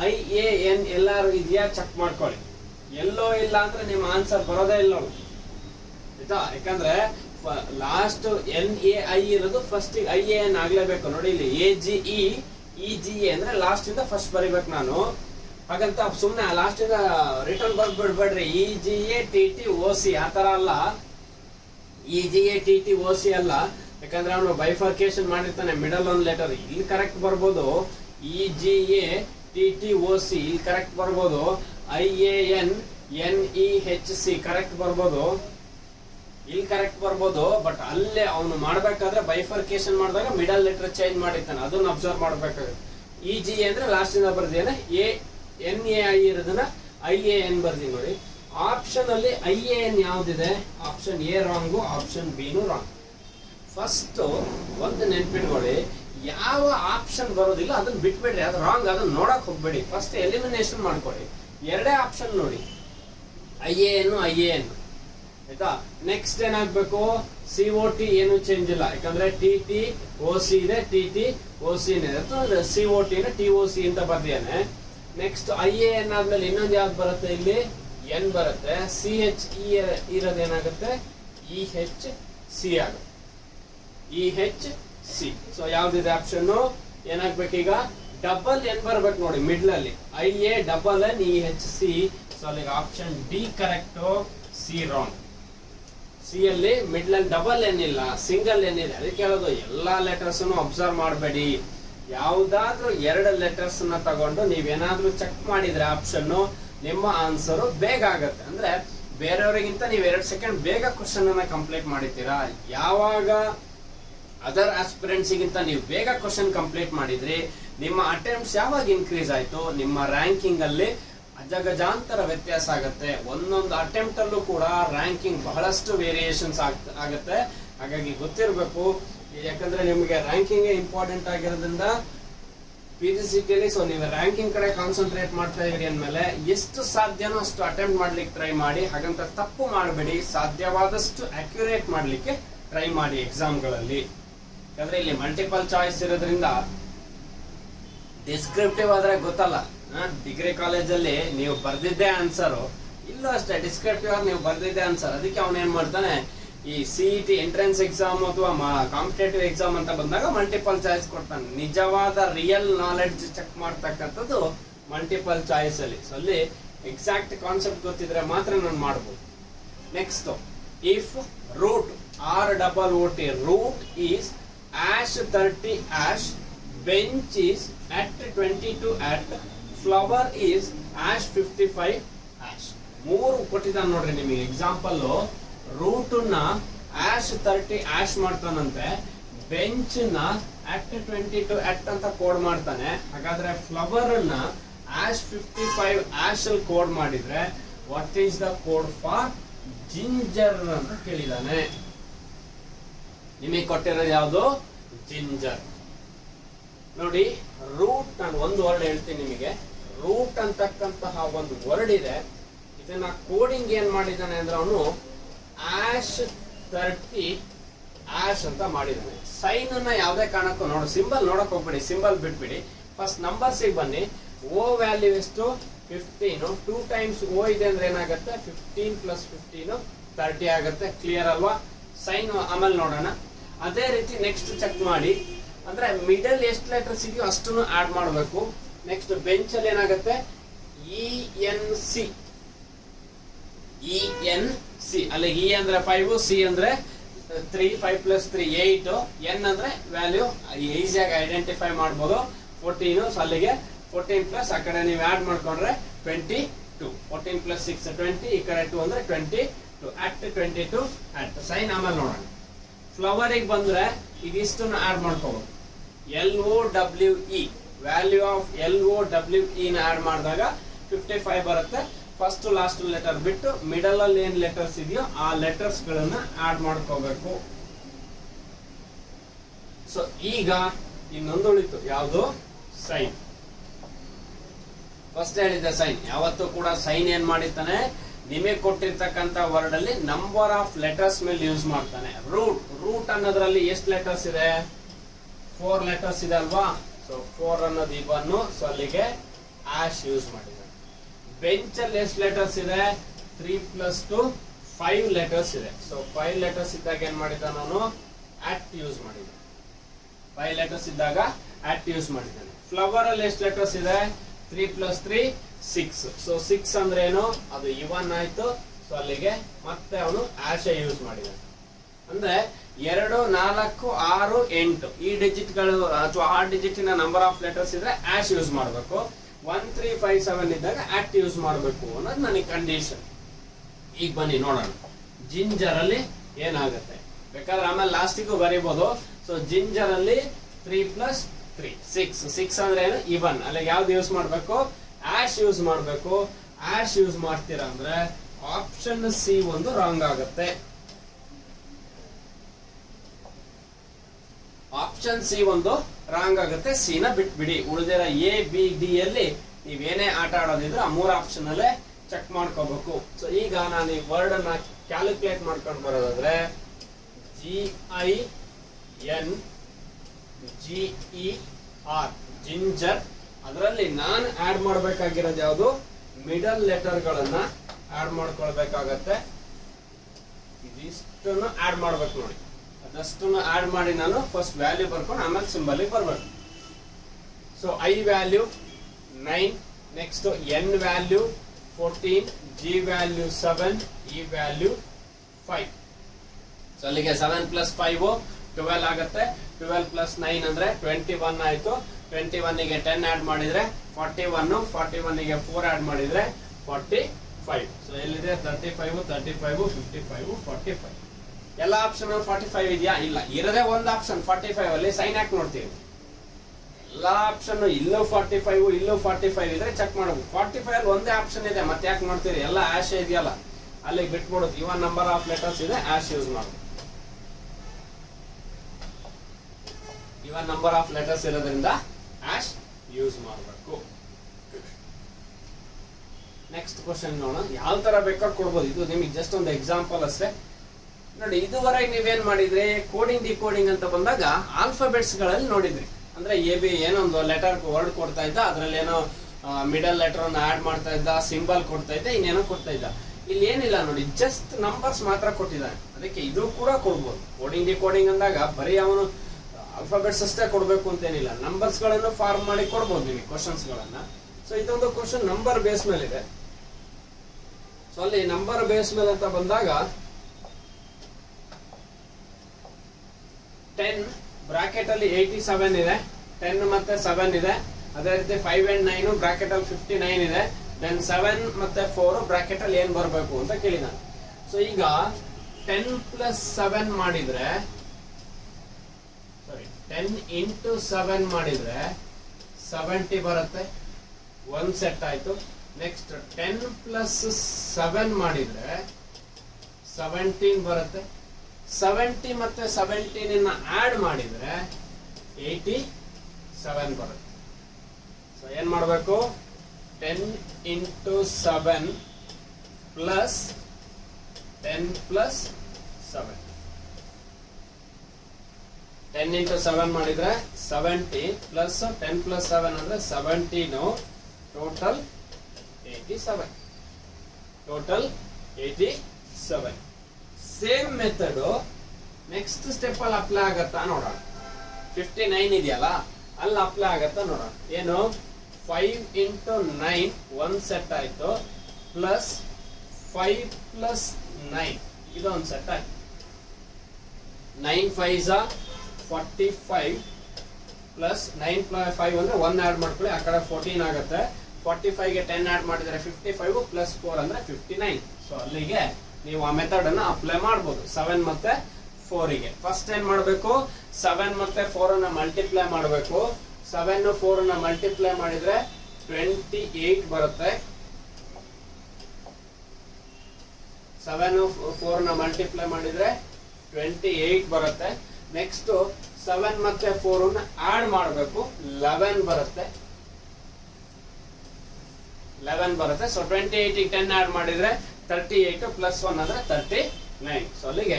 ಐ ಎ ಎನ್ ಎಲ್ಲಾರು ಇದೆಯಾ? ಚೆಕ್ ಮಾಡ್ಕೊಳ್ಳಿ. ಎಲ್ಲೋ ಇಲ್ಲ ಅಂದ್ರೆ ನಿಮ್ಮ ಆನ್ಸರ್ ಬರೋದೇ ಇಲ್ಲ. ಆಯ್ತಾ? ಯಾಕಂದ್ರೆ ಲಾಸ್ಟ್ ಎನ್ ಎ ಐ ಇರೋದು ಫಸ್ಟ್ ಐ ಎ ಎನ್ ಆಗ್ಲೇಬೇಕು. ನೋಡಿ ಇಲ್ಲಿ A G E E G A ಅಂದ್ರೆ ಲಾಸ್ಟ್ ಇಂದ ಫಸ್ಟ್ ಬರಿಬೇಕು ನಾನು. ಹಾಗಂತ ಸುಮ್ಮನೆ ಲಾಸ್ಟ್ ಇಂದ return ಬರ್ಬಿಡ್ಬೇಡ್ರಿ. E G A T T O C ಆ ತರ ಅಲ್ಲ. E G A T T O C ಅಲ್ಲ. ಯಾಕಂದ್ರೆ ಅವನು ಬೈಫರ್ಕೇಶನ್ ಮಾಡಿರ್ತಾನೆ ಮಿಡಲ್ ಒಂದು ಲೆಟರ್ ಇಲ್ಲಿ ಕರೆಕ್ಟ್ ಬರ್ಬೋದು. E G A T T O C ಇಲ್ಲಿ ಕರೆಕ್ಟ್ ಬರ್ಬೋದು. I A N N E H C correct ಬರ್ಬೋದು. ಇಲ್ಲಿ ಕರೆಕ್ಟ್ ಬರ್ಬೋದು ಬಟ್ ಅಲ್ಲೇ ಅವನು ಮಾಡ್ಬೇಕಾದ್ರೆ ಬೈಫರ್ಕೇಶನ್ ಮಾಡಿದಾಗ ಮಿಡಲ್ ಲೆಟರ್ ಚೇಂಜ್ ಮಾಡಿರ್ತಾನೆ. ಅದನ್ನ ಅಬ್ಸರ್ವ್ ಮಾಡ್ಬೇಕಾಗುತ್ತೆ. ಇ ಜಿ ಅಂದ್ರೆ ಲಾಸ್ಟ್ ಇಂದ ಬರ್ದಿದ್ದಾನೆ ಎ ಎನ್ ಎ ಐ ಇರೋದನ್ನ ಐ ಎ ಎನ್ ಬರ್ದಿ ನೋಡಿ. ಆಪ್ಷನ್ ಅಲ್ಲಿ ಐ ಎ ಎನ್ ಯಾವ್ದಿದೆ? ಆಪ್ಷನ್ ಎ ರಾಂಗು ಆಪ್ಷನ್ ಬಿನು ರಾಂಗ್ ಫಸ್ಟ್ ಒಂದು ನೆನ್ಪಿಟ್ಕೊಳ್ಳಿ. ಯಾವ ಆಪ್ಷನ್ ಬರೋದಿಲ್ಲ, ಅದನ್ನ ಬಿಟ್ಬಿಡ್ರಿ. ಅದು ರಾಂಗ್ ಅದನ್ನ ನೋಡಕ್ ಹೋಗ್ಬೇಡಿ. ಫಸ್ಟ್ ಎಲಿಮಿನೇಷನ್ ಮಾಡ್ಕೊಳ್ಳಿ. ಎರಡೇ ಆಪ್ಷನ್ ನೋಡಿ. I A N I A N ಆಯ್ತಾ? ನೆಕ್ಸ್ಟ್ ಏನಾಗ್ಬೇಕು? ಸಿ ಒ ಟಿ ಏನು ಚೇಂಜ್ ಇಲ್ಲ. ಯಾಕಂದ್ರೆ ಟಿ ಟಿ ಓ ಸಿ ಇದೆ. T T O C C O T T O C ಅಂತ ಬರ್ದೇನೆ ನೆಕ್ಸ್ಟ್ ಐ ಎ ಎನ್ ಆದ್ಮೇಲೆ ಇನ್ನೊಂದು ಯಾವ್ದು ಬರುತ್ತೆ ಇಲ್ಲಿ? ಎನ್ ಬರುತ್ತೆ. ಸಿ ಎಚ್ ಇ ಇರೋದು ಏನಾಗುತ್ತೆ? ಇ ಹೆಚ್ ಸಿ ಆಗುತ್ತೆ. ಇ ಹೆಚ್ ಸಿ ಸೊ ಯಾವ್ದಿದೆ ಆಪ್ಷನ್ ಈಗ ಡಬಲ್ ಎನ್ ಬರ್ಬೇಕು ನೋಡಿ ಮಿಡ್ಲ್ ಅಲ್ಲಿ I A double N E H C so ಅಲ್ಲಿಗೆ option D correct C wrong C ಅಲ್ಲಿ ಮಿಡ್ಲ್ ಅಲ್ಲಿ ಡಬಲ್ ಏನಿಲ್ಲ ಸಿಂಗಲ್ ಎನ್ ಇದೆ. ಅದಕ್ಕೆ ಹೇಳೋದು, ಎಲ್ಲಾ ಲೆಟರ್ಸ್ ಅಬ್ಸರ್ವ್ ಮಾಡಬೇಡಿ. ಯಾವ್ದಾದ್ರೂ ಎರಡು ಲೆಟರ್ಸ್ನ ತಗೊಂಡು ನೀವೇನಾದ್ರೂ ಚೆಕ್ ಮಾಡಿದ್ರೆ ಆಪ್ಷನ್ ನಿಮ್ಮ ಆನ್ಸರ್ ಬೇಗ ಆಗುತ್ತೆ. ಅಂದ್ರೆ ಬೇರೆಯವರಿಗಿಂತ ನೀವು ಎರಡು ಸೆಕೆಂಡ್ ಬೇಗ ಕ್ವಶನ್ ಅನ್ನ ಕಂಪ್ಲೀಟ್ ಮಾಡಿದ್ದೀರಾ? ಯಾವಾಗ ಅದರ್ ಆಸ್ಪಿರೆಂಟ್ಸಿಗಿಂತ ನೀವು ಬೇಗ ಕ್ವಶನ್ ಕಂಪ್ಲೀಟ್ ಮಾಡಿದ್ರಿ? ನಿಮ್ಮ ಅಟೆಂಪ್ಟ್ಸ್ ಯಾವಾಗ ಇನ್ಕ್ರೀಸ್ ಆಯಿತು? ನಿಮ್ಮ ರ್ಯಾಂಕಿಂಗ್ ಅಜಗಜಾಂತರ ವ್ಯತ್ಯಾಸ ಆಗುತ್ತೆ. ಒಂದೊಂದು ಅಟೆಂಪ್ಟ್ ಅಲ್ಲೂ ಕೂಡ ರ್ಯಾಂಕಿಂಗ್ ಬಹಳಷ್ಟು ವೇರಿಯೇಷನ್ಸ್ ಆಗುತ್ತೆ. ಹಾಗಾಗಿ ಗೊತ್ತಿರಬೇಕು. ಯಾಕಂದ್ರೆ ನಿಮಗೆ ರ್ಯಾಂಕಿಂಗ್ ಇಂಪಾರ್ಟೆಂಟ್ ಆಗಿರೋದ್ರಿಂದ ಪಿ ಜಿ ಸಿಟಿಯಲ್ಲಿ ಸೊ ನೀವು ರ್ಯಾಂಕಿಂಗ್ ಕಡೆ ಕಾನ್ಸಂಟ್ರೇಟ್ ಮಾಡ್ತಾ ಇದ್ರಿ ಅಂದ್ಮೇಲೆ ಎಷ್ಟು ಸಾಧ್ಯನೋ ಅಷ್ಟು ಅಟೆಂಪ್ಟ್ ಮಾಡ್ಲಿಕ್ಕೆ ಟ್ರೈ ಮಾಡಿ, ಹಾಗಂತ ತಪ್ಪು ಮಾಡಬೇಡಿ. ಸಾಧ್ಯವಾದಷ್ಟು ಅಕ್ಯುರೇಟ್ ಮಾಡ್ಲಿಕ್ಕೆ ಟ್ರೈ ಮಾಡಿ ಎಕ್ಸಾಮ್ಗಳಲ್ಲಿ ಯಾಕಂದ್ರೆ ಇಲ್ಲಿ ಮಲ್ಟಿಪಲ್ ಚಾಯ್ಸ್ ಇರೋದ್ರಿಂದ ಡಿಸ್ಕ್ರಿಪ್ಟಿವ್ ಆದ್ರೆ ಗೊತ್ತಲ್ಲ. ಡಿಗ್ರಿ ಕಾಲೇಜಲ್ಲಿ ನೀವು ಬರ್ದಿದ್ದೆ ಆನ್ಸರ್ ಇಲ್ಲೂ ಅಷ್ಟೇ ಡಿಸ್ಕ್ರಿಪ್ಟಿವ್ ಆಗಿ ನೀವು ಬರ್ದಿದ್ದೆ ಆನ್ಸರ್ ಅದಕ್ಕೆ ಅವನು ಏನು ಮಾಡ್ತಾನೆ, ಈ ಸಿ ಟಿ ಎಂಟ್ರೆನ್ಸ್ ಎಕ್ಸಾಮ್ ಅಥವಾ ಕಾಂಪಿಟೇಟಿವ್ ಎಕ್ಸಾಮ್ ಅಂತ ಬಂದಾಗ ಮಲ್ಟಿಪಲ್ ಚಾಯ್ಸ್ ಕೊಡ್ತಾನೆ. ನಿಜವಾದ ರಿಯಲ್ ನಾಲೆಡ್ಜ್ ಚೆಕ್ ಮಾಡ್ತಕ್ಕಂಥದ್ದು ಮಲ್ಟಿಪಲ್ ಚಾಯ್ಸ್ ಅಲ್ಲಿ. ಸೊ ಅಲ್ಲಿ ಎಕ್ಸಾಕ್ಟ್ ಕಾನ್ಸೆಪ್ಟ್ ಗೊತ್ತಿದ್ರೆ ಮಾತ್ರ ನಾನು ಮಾಡ್ಬೋದು. Next if root R double O T root is hash thirty hash bench is at twenty two at flower is hash fifty five hash ಮೂರು ಕೊಟ್ಟಿದ್ದಾನೆ ನೋಡ್ರಿ ನಿಮಗೆ ಎಕ್ಸಾಂಪಲ್ ರೂಟ್ನ ಆಶ್ ತರ್ಟಿ ಆಶ್ ಮಾಡ್ತಾನಂತೆ. ಬೆಂಚ್ನ ಅಟ್ ಟ್ವೆಂಟಿ ಟು ಅಟ್ ಅಂತ code ಮಾಡ್ತಾನೆ. ಹಾಗಾದ್ರೆ ಫ್ಲವರ್ನ ಆಶ್ ಫಿಫ್ಟಿ ಫೈವ್ ಆಶ್ ಅಲ್ಲಿ ಕೋಡ್ ಮಾಡಿದ್ರೆ what is the code for ginger ಅಂತ ಕೇಳಿದಾನೆ ನಿಮಗೆ ಕೊಟ್ಟಿರೋದು ಯಾವುದು? ಜಿಂಜರ್ ನೋಡಿ ರೂಟ್ ನಾನು ಒಂದು ವರ್ಡ್ ಹೇಳ್ತೀನಿ ನಿಮಗೆ. ರೂಟ್ ಅಂತಕ್ಕಂತಹ ಒಂದು ವರ್ಡ್ ಇದೆ. ಇದನ್ನ ಕೋಡಿಂಗ್ ಏನ್ ಮಾಡಿದ್ದಾನೆ ಅಂದ್ರೆ ಅವನು ಆಶ್ ತರ್ಟಿ ಆಶ್ ಅಂತ ಮಾಡಿದ್ದಾನೆ. ಸೈನ್ ಅನ್ನ ಯಾವುದೇ ಕಾರಣಕ್ಕೂ ನೋಡು. ಸಿಂಬಲ್ ನೋಡಕ್ ಹೋಗ್ಬಿಡಿ. ಸಿಂಬಲ್ ಬಿಟ್ಬಿಡಿ. ಫಸ್ಟ್ ನಂಬರ್ಸಿಗೆ ಬನ್ನಿ. ಓ ವ್ಯಾಲ್ಯೂ ಎಷ್ಟು? ಫಿಫ್ಟೀನು ಟೂ ಟೈಮ್ಸ್ ಓ ಇದೆ ಅಂದ್ರೆ ಏನಾಗುತ್ತೆ? ಫಿಫ್ಟೀನ್ ಪ್ಲಸ್ ಫಿಫ್ಟೀನು ತರ್ಟಿ ಆಗುತ್ತೆ. ಕ್ಲಿಯರ್ ಅಲ್ವಾ? ಸೈನ್ ಆಮೇಲೆ ನೋಡೋಣ. ಅದೇ ರೀತಿ ನೆಕ್ಸ್ಟ್ ಚೆಕ್ ಮಾಡಿ. ಅಂದ್ರೆ ಮಿಡಲ್ ಎಷ್ಟು ಲೆಟರ್ಸ್ ಇದೆಯೋ ಅಷ್ಟನ್ನು ಆಡ್ ಮಾಡಬೇಕು. ನೆಕ್ಸ್ಟ್ ಬೆಂಚ್ ಅಲ್ಲಿ ಏನಾಗುತ್ತೆ? E N C E N C ಅಲ್ಲಿ ಇ ಅಂದ್ರೆ ಫೈವ್ ಸಿ ಅಂದ್ರೆ three five plus three eight N ಅಂದ್ರೆ ವ್ಯಾಲ್ಯೂ ಈಸಿಯಾಗಿ ಐಡೆಂಟಿಫೈ ಮಾಡ್ಬೋದು. ಫೋರ್ಟೀನು ಸೊ ಅಲ್ಲಿಗೆ ಫೋರ್ಟೀನ್ ಪ್ಲಸ್ ಆ ಕಡೆ ನೀವು ಆಡ್ ಮಾಡ್ಕೊಂಡ್ರೆ twenty two fourteen plus six twenty ಈ ಕಡೆ ಟು ಅಂದ್ರೆ twenty two at twenty two at sign ಆಮೇಲೆ ನೋಡೋಣ. ಫ್ಲವರಿಗೆ ಬಂದ್ರೆ ಇದಿಷ್ಟನ್ನು ಆಡ್ ಮಾಡ್ಕೋಬಹುದು L O W E value of L O W in add ಮಾಡಿದಾಗ ಫಿಫ್ಟಿ ಫೈವ್ ಬರುತ್ತೆ. ಫಸ್ಟ್ ಲಾಸ್ಟ್ ಲೆಟರ್ ಬಿಟ್ಟು ಮಿಡಲ್ ಅಲ್ಲಿ ಏನ್ ಲೆಟರ್ಸ್ ಇದೆಯೋ ಆ ಲೆಟರ್ಸ್ ಗಳನ್ನ ಆಡ್ ಮಾಡ್ಕೋಬೇಕು. ಸೊ ಈಗ ಇನ್ನೊಂದು ಉಳಿತು ಯಾವುದು? ಸೈನ್ ಫಸ್ಟ್ ಹೇಳಿದ್ದೆ ಸೈನ್ ಯಾವತ್ತೂ ಕೂಡ ಸೈನ್ ಏನ್ ಮಾಡಿರ್ತಾನೆ? ನಿಮಗೆ ಕೊಟ್ಟಿರ್ತಕ್ಕಂತ ವರ್ಡ್ ಅಲ್ಲಿ ನಂಬರ್ ಆಫ್ ಲೆಟರ್ಸ್ ಮೇಲೆ ಯೂಸ್ ಮಾಡ್ತಾನೆ. ರೂಟ್ ರೂಟ್ ಅನ್ನೋದ್ರಲ್ಲಿ ಎಷ್ಟು ಲೆಟರ್ಸ್ ಇದೆ? ಫೋರ್ ಲೆಟರ್ಸ್ ಇದೆ ಅಲ್ವಾ? ಸೊ ಫೋರ್ ಇವನ್ನು ಸೊ ಅಲ್ಲಿಗೆ ಆಶ್ ಯೂಸ್ ಮಾಡಿದ್ದಾರೆ. ಬೆಂಚ್ ಅಲ್ಲಿ ಎಷ್ಟು ಲೆಟರ್ಸ್ ಇದೆ? Three plus two five letters ಇದೆ. ಸೊ ಫೈವ್ ಲೆಟರ್ಸ್ ಇದ್ದಾಗ ಏನ್ ಮಾಡಿದ ನಾನು? ಆಟ್ ಯೂಸ್ ಮಾಡಿದ್ದೆ. ಫೈವ್ ಲೆಟರ್ಸ್ ಇದ್ದಾಗ ಆಟ್ ಯೂಸ್ ಮಾಡಿದ್ದಾನೆ. ಫ್ಲವರ್ ಅಲ್ಲಿ ಎಷ್ಟು ಲೆಟರ್ಸ್ ಇದೆ? Three plus three six so six ಅಂದ್ರೆ ಏನು? ಅದು ಇವನ್ ಆಯ್ತು. ಸೊ ಅಲ್ಲಿಗೆ ಮತ್ತೆ ಅವನು ಆಶೆ ಯೂಸ್ ಮಾಡಿದ್ದಾನೆ. ಅಂದ್ರೆ ಎರಡು, ನಾಲ್ಕು, ಆರು, ಎಂಟು. ಈ ಡಿಜಿಟ್ಗಳು, ಅಥವಾ ಆ ಡಿಜಿಟಿನ ನಂಬರ್ ಆಫ್ ಲೆಟರ್ಸ್ ಇದ್ರೆ ಆಶ್ ಯೂಸ್ ಮಾಡಬೇಕು. ಒನ್ ತ್ರೀ ಫೈವ್ ಸೆವೆನ್ ಇದ್ದಾಗ ಆಕ್ಟ್ ಯೂಸ್ ಮಾಡಬೇಕು ಅನ್ನೋದು ನನಗೆ ಕಂಡೀಷನ್ ಈಗ ಬನ್ನಿ, ನೋಡೋಣ. ಜಿಂಜರ್ ಅಲ್ಲಿ ಏನಾಗುತ್ತೆ? ಬೇಕಾದ್ರೆ ಆಮೇಲೆ ಲಾಸ್ಟಿಗೂ ಬರೀಬಹುದು ಸೊ ಜಿಂಜರ್ ಅಲ್ಲಿ three plus three six six ಅಂದ್ರೆ ಏನು? ಇವನ್ ಅಲ್ಲಿ, ಯಾವ್ದು ಯೂಸ್ ಮಾಡಬೇಕು? ಆಶ್ ಯೂಸ್ ಮಾಡಬೇಕು. ಆಶ್ ಯೂಸ್ ಮಾಡ್ತೀರಾ ಅಂದ್ರೆ ಆಪ್ಷನ್ ಸಿ ಒಂದು ರಾಂಗ್ ಆಗುತ್ತೆ. ಆಪ್ಷನ್ ಸಿ ಒಂದು ರಾಂಗ್ ಆಗುತ್ತೆ. ಸಿ ನ ಬಿಟ್ಬಿಡಿ ಉಳಿದಿರೋ ಎ ಬಿ ಡಿ ಅಲ್ಲಿ ನೀವೇನೇ ಆಟ ಆಡೋದಿದ್ರು ಆ ಮೂರು ಆಪ್ಷನ್ ಅಲ್ಲೇ ಚೆಕ್ ಮಾಡ್ಕೋಬೇಕು. ಸೊ ಈಗ ನಾನು ಈ ವರ್ಡ್ ಅನ್ನ ಕ್ಯಾಲ್ಕುಲೇಟ್ ಮಾಡ್ಕೊಂಡು ಬರೋದಾದ್ರೆ G I N G E R ginger ಅದರಲ್ಲಿ ನಾನು ಆಡ್ ಮಾಡ್ಬೇಕಾಗಿರೋದು ಯಾವುದು? ಮಿಡಲ್ ಲೆಟರ್ ಗಳನ್ನ ಆಡ್ ಮಾಡ್ಕೊಳ್ಬೇಕಾಗತ್ತೆ. ಇದಿಷ್ಟನ್ನು ಆಡ್ ಮಾಡ್ಬೇಕು ನೋಡಿ. ಅದಷ್ಟನ್ನು ಆಡ್ ಮಾಡಿ ನಾನು ಫಸ್ಟ್ ವ್ಯಾಲ್ಯೂ ಬರ್ಕೊಂಡು ಆಮೇಲೆ ಸಿಂಬಲ್ ಬರಬೇಕು. So I value nine next N value fourteen G value seven E value five so ಅಲ್ಲಿಗೆ ಸೆವೆನ್ ಪ್ಲಸ್ ಫೈವ್ ಟ್ವೆಲ್ ಆಗುತ್ತೆ. ಟ್ವೆಲ್ ಪ್ಲಸ್ ನೈನ್ ಅಂದ್ರೆ ಟ್ವೆಂಟಿ ಒನ್ ಆಯ್ತು. ಟ್ವೆಂಟಿ ಒನ್ಗೆ ಟೆನ್ ಆಡ್ ಮಾಡಿದ್ರೆ ಫಾರ್ಟಿ ಒನ್ ಫಾರ್ಟಿ ಒನ್ಗೆ four add ಮಾಡಿದ್ರೆ forty five so ಎಲ್ಲಿದೆ? Thirty five thirty five fifty five forty five ಎಲ್ಲ ಆಪ್ಷನ್ ಫಾರ್ಟಿ ಫೈವ್ ಇದೆಯಾ? ಇಲ್ಲ. ಇರೋದೇ ಒಂದು ಆಪ್ಷನ್ ಫಾರ್ಟಿ ಫೈವ್ ಅಲ್ಲಿ ಸೈನ್ ಹಾಕಿ ನೋಡ್ತೀವಿ. ಎಲ್ಲ ಆಪ್ಷನ್ ಇಲ್ಲೂ ಫಾರ್ಟಿ ಫೈವ್ ಇಲ್ಲೂ ಫಾರ್ಟಿ ಫೈವ್ ಇದ್ರೆ ಚೆಕ್ ಮಾಡಬೇಕು ಫಾರ್ಟಿ ಫೈವ್ ಅಲ್ಲಿ ಒಂದೇ ಆಪ್ಷನ್ ಇದೆ, ಮತ್ತೆ ಯಾಕೆ ಮಾಡ್ತೀರಿ? ಎಲ್ಲ ಆಶ್ ಇದೆಯಲ್ಲ. ಅಲ್ಲಿಗೆ ಬಿಟ್ಬಿಡೋದು. ಇವನ್ ನಂಬರ್ ಆಫ್ ಲೆಟರ್ಸ್ ಇದೆ ಆಶ್ ಯೂಸ್ ಮಾಡೋದು. ಇವನ್ ನಂಬರ್ ಆಫ್ ಲೆಟರ್ಸ್ ಇರೋದ್ರಿಂದ ಆಶ್ ಯೂಸ್ ಮಾಡಬೇಕು. ನೆಕ್ಸ್ಟ್ ಕ್ವಶನ್ ನೋಡೋಣ. ಯಾವ ತರ ಬೇಕಾದ್ರೂ ಕೊಡ್ಬೋದು. ಇದು ನಿಮಗೆ ಜಸ್ಟ್ ಒಂದು ಎಕ್ಸಾಂಪಲ್ ಅಷ್ಟೇ. ನೋಡಿ ಇದುವರೆಗೆ ನೀವೇನ್ ಮಾಡಿದ್ರಿ? ಕೋಡಿಂಗ್ ಡಿಕೋಡಿಂಗ್ ಅಂತ ಬಂದಾಗ ಆಲ್ಫಾಬೆಟ್ಸ್ಗಳಲ್ಲಿ ನೋಡಿದ್ರಿ. ಅಂದ್ರೆ ಎ ಬಿ ಏನೋ ಒಂದು ಲೆಟರ್ ವರ್ಡ್ ಕೊಡ್ತಾ ಇದ್ದ ಅದ್ರಲ್ಲಿ ಏನೋ ಮಿಡಲ್ ಲೆಟರ್ ಅನ್ನ ಆಡ್ ಮಾಡ್ತಾ ಇದ್ದ ಸಿಂಬಲ್ ಕೊಡ್ತಾ ಇದ್ದ, ಇನ್ನೇನೋ ಕೊಡ್ತಾ ಇದ್ದ. ಇಲ್ಲಿ ಏನಿಲ್ಲ ನೋಡಿ ಜಸ್ಟ್ ನಂಬರ್ಸ್ ಮಾತ್ರ ಕೊಟ್ಟಿದ್ದಾನೆ ಅದಕ್ಕೆ ಇದು ಕೂಡ ಕೊಡ್ಬೋದು. ಕೋಡಿಂಗ್ ಡಿಕೋಡಿಂಗ್ ಅಂದಾಗ ಬರೀ ಅವನು ಆಲ್ಫಾಬೆಟ್ಸ್ ಅಷ್ಟೇ ಕೊಡ್ಬೇಕು ಅಂತೇನಿಲ್ಲ. ನಂಬರ್ಸ್ಗಳನ್ನು ಫಾರ್ಮ್ ಮಾಡಿ ಕೊಡ್ಬೋದು ನಿಮಗೆ ಕ್ವಶನ್ಸ್ ಗಳನ್ನ. ಸೊ ಇದೊಂದು ಕ್ವಶನ್ ನಂಬರ್ ಬೇಸ್ ಮೇಲೆ ಇದೆ ಸೊ ಅಲ್ಲಿ ನಂಬರ್ ಬೇಸ್ ಮೇಲೆ ಅಂತ ಬಂದಾಗ ಟೆನ್ ಬ್ರಾಕೆಟ್ ಅಲ್ಲಿ ಏಯ್ಟಿ ಸೆವೆನ್ ಇದೆ. ಟೆನ್ ಮತ್ತೆ ಸೆವೆನ್ ಇದೆ. ಅದೇ ರೀತಿ ಫೈವ್ ಅಂಡ್ ನೈನ್ ಬ್ರಾಕೆಟ್ ಅಲ್ಲಿ ಫಿಫ್ಟಿ ನೈನ್ ಇದೆ. ದೆನ್ ಸೆವೆನ್ ಮತ್ತೆ ಫೋರ್ ಬ್ರಾಕೆಟ್ ಅಲ್ಲಿ ಏನ್ ಬರಬೇಕು ಅಂತ ಕೇಳಿದ ಸೊ ಈಗ ಟೆನ್ ಪ್ಲಸ್ ಸೆವೆನ್ ಮಾಡಿದ್ರೆ ಸಾರಿ ಟೆನ್ ಇಂಟು ಸೆವೆನ್ ಮಾಡಿದ್ರೆ ಸೆವೆಂಟಿ ಬರುತ್ತೆ. ಒನ್ ಸೆಟ್ ಆಯ್ತು. ನೆಕ್ಸ್ಟ್ ಟೆನ್ ಪ್ಲಸ್ ಸೆವೆನ್ ಮಾಡಿದ್ರೆ ಸೆವೆಂಟೀನ್ ಬರುತ್ತೆ. ಸೆವೆಂಟಿ ಮತ್ತೆ ಸೆವೆಂಟೀನ್ ಆಡ್ ಮಾಡಿದ್ರೆ ಏಯ್ಟಿ ಸೆವೆನ್ ಬರುತ್ತೆ. ಸೊ ಏನು ಮಾಡಬೇಕು? Ten into seven plus ten plus seven ten into seven ಮಾಡಿದ್ರೆ seventy plus ten plus seven ಅಂದ್ರೆ seventeen total eighty seven total eighty seven same method next step ಅಲ್ಲಿ apply ಆಗತ್ತಾ ನೋಡೋಣ. Fifty nine ಇದೆಯಲ್ಲ, ಅಲ್ಲಿ ಅಪ್ಲೈ ಆಗತ್ತಾ ನೋಡೋಣ. ಏನು? Five into nine one set ಆಯ್ತು. ಪ್ಲಸ್ ಫೈವ್ ಪ್ಲಸ್ ನೈನ್ ಇದೊಂದು ಸೆಟ್ ಆಯ್ತು. Nine five forty five plus nine five ಅಂದ್ರೆ ಒನ್ ಆ್ಯಡ್ ಮಾಡ್ಕೊಳ್ಳಿ, ಆ ಕಡೆ ಫೋರ್ಟೀನ್ ಆಗುತ್ತೆ. ಫಾರ್ಟಿ ಫೈವ್ಗೆ ಟೆನ್ ಆ್ಯಡ್ ಮಾಡಿದರೆ ಫಿಫ್ಟಿ ಫೈವ್ ಪ್ಲಸ್ ಫೋರ್ ಅಂದರೆ ಫಿಫ್ಟಿ ನೈನ್ ಸೊ ಅಲ್ಲಿಗೆ ನೀವು ಆ ಮೆಥಡ್ ಅನ್ನ ಅಪ್ಲೈ ಮಾಡ್ಬೋದು. ಸೆವೆನ್ ಮತ್ತೆ ಫೋರಿಗೆ ಫಸ್ಟ್ ಏನ್ ಮಾಡಬೇಕು? ಸೆವೆನ್ ಮತ್ತೆ ಫೋರ್ ಅನ್ನ ಮಲ್ಟಿಪ್ಲೈ ಮಾಡಬೇಕು. ಸೆವೆನ್ ಫೋರ್ ಅನ್ನ ಮಲ್ಟಿಪ್ಲೈ ಮಾಡಿದ್ರೆ ಟ್ವೆಂಟಿ ಏಟ್ ಬರುತ್ತೆ ಸೆವೆನ್ ಫೋರ್ನ ಮಲ್ಟಿಪ್ಲೈ ಮಾಡಿದ್ರೆ ಟ್ವೆಂಟಿ ಏಟ್ ಬರುತ್ತೆ. ನೆಕ್ಸ್ಟ್ ಸೆವೆನ್ ಮತ್ತೆ ಫೋರ್ ಆಡ್ ಮಾಡಬೇಕು. ಲೆವೆನ್ ಬರುತ್ತೆ. ಲೆವೆನ್ ಬರುತ್ತೆ. So twenty eight ten add ಮಾಡಿದ್ರೆ ತರ್ಟಿ ಏಟ್ ಪ್ಲಸ್ ಒನ್ ಅಂದ್ರೆ ತರ್ಟಿ ನೈನ್ ಸೊ ಅಲ್ಲಿಗೆ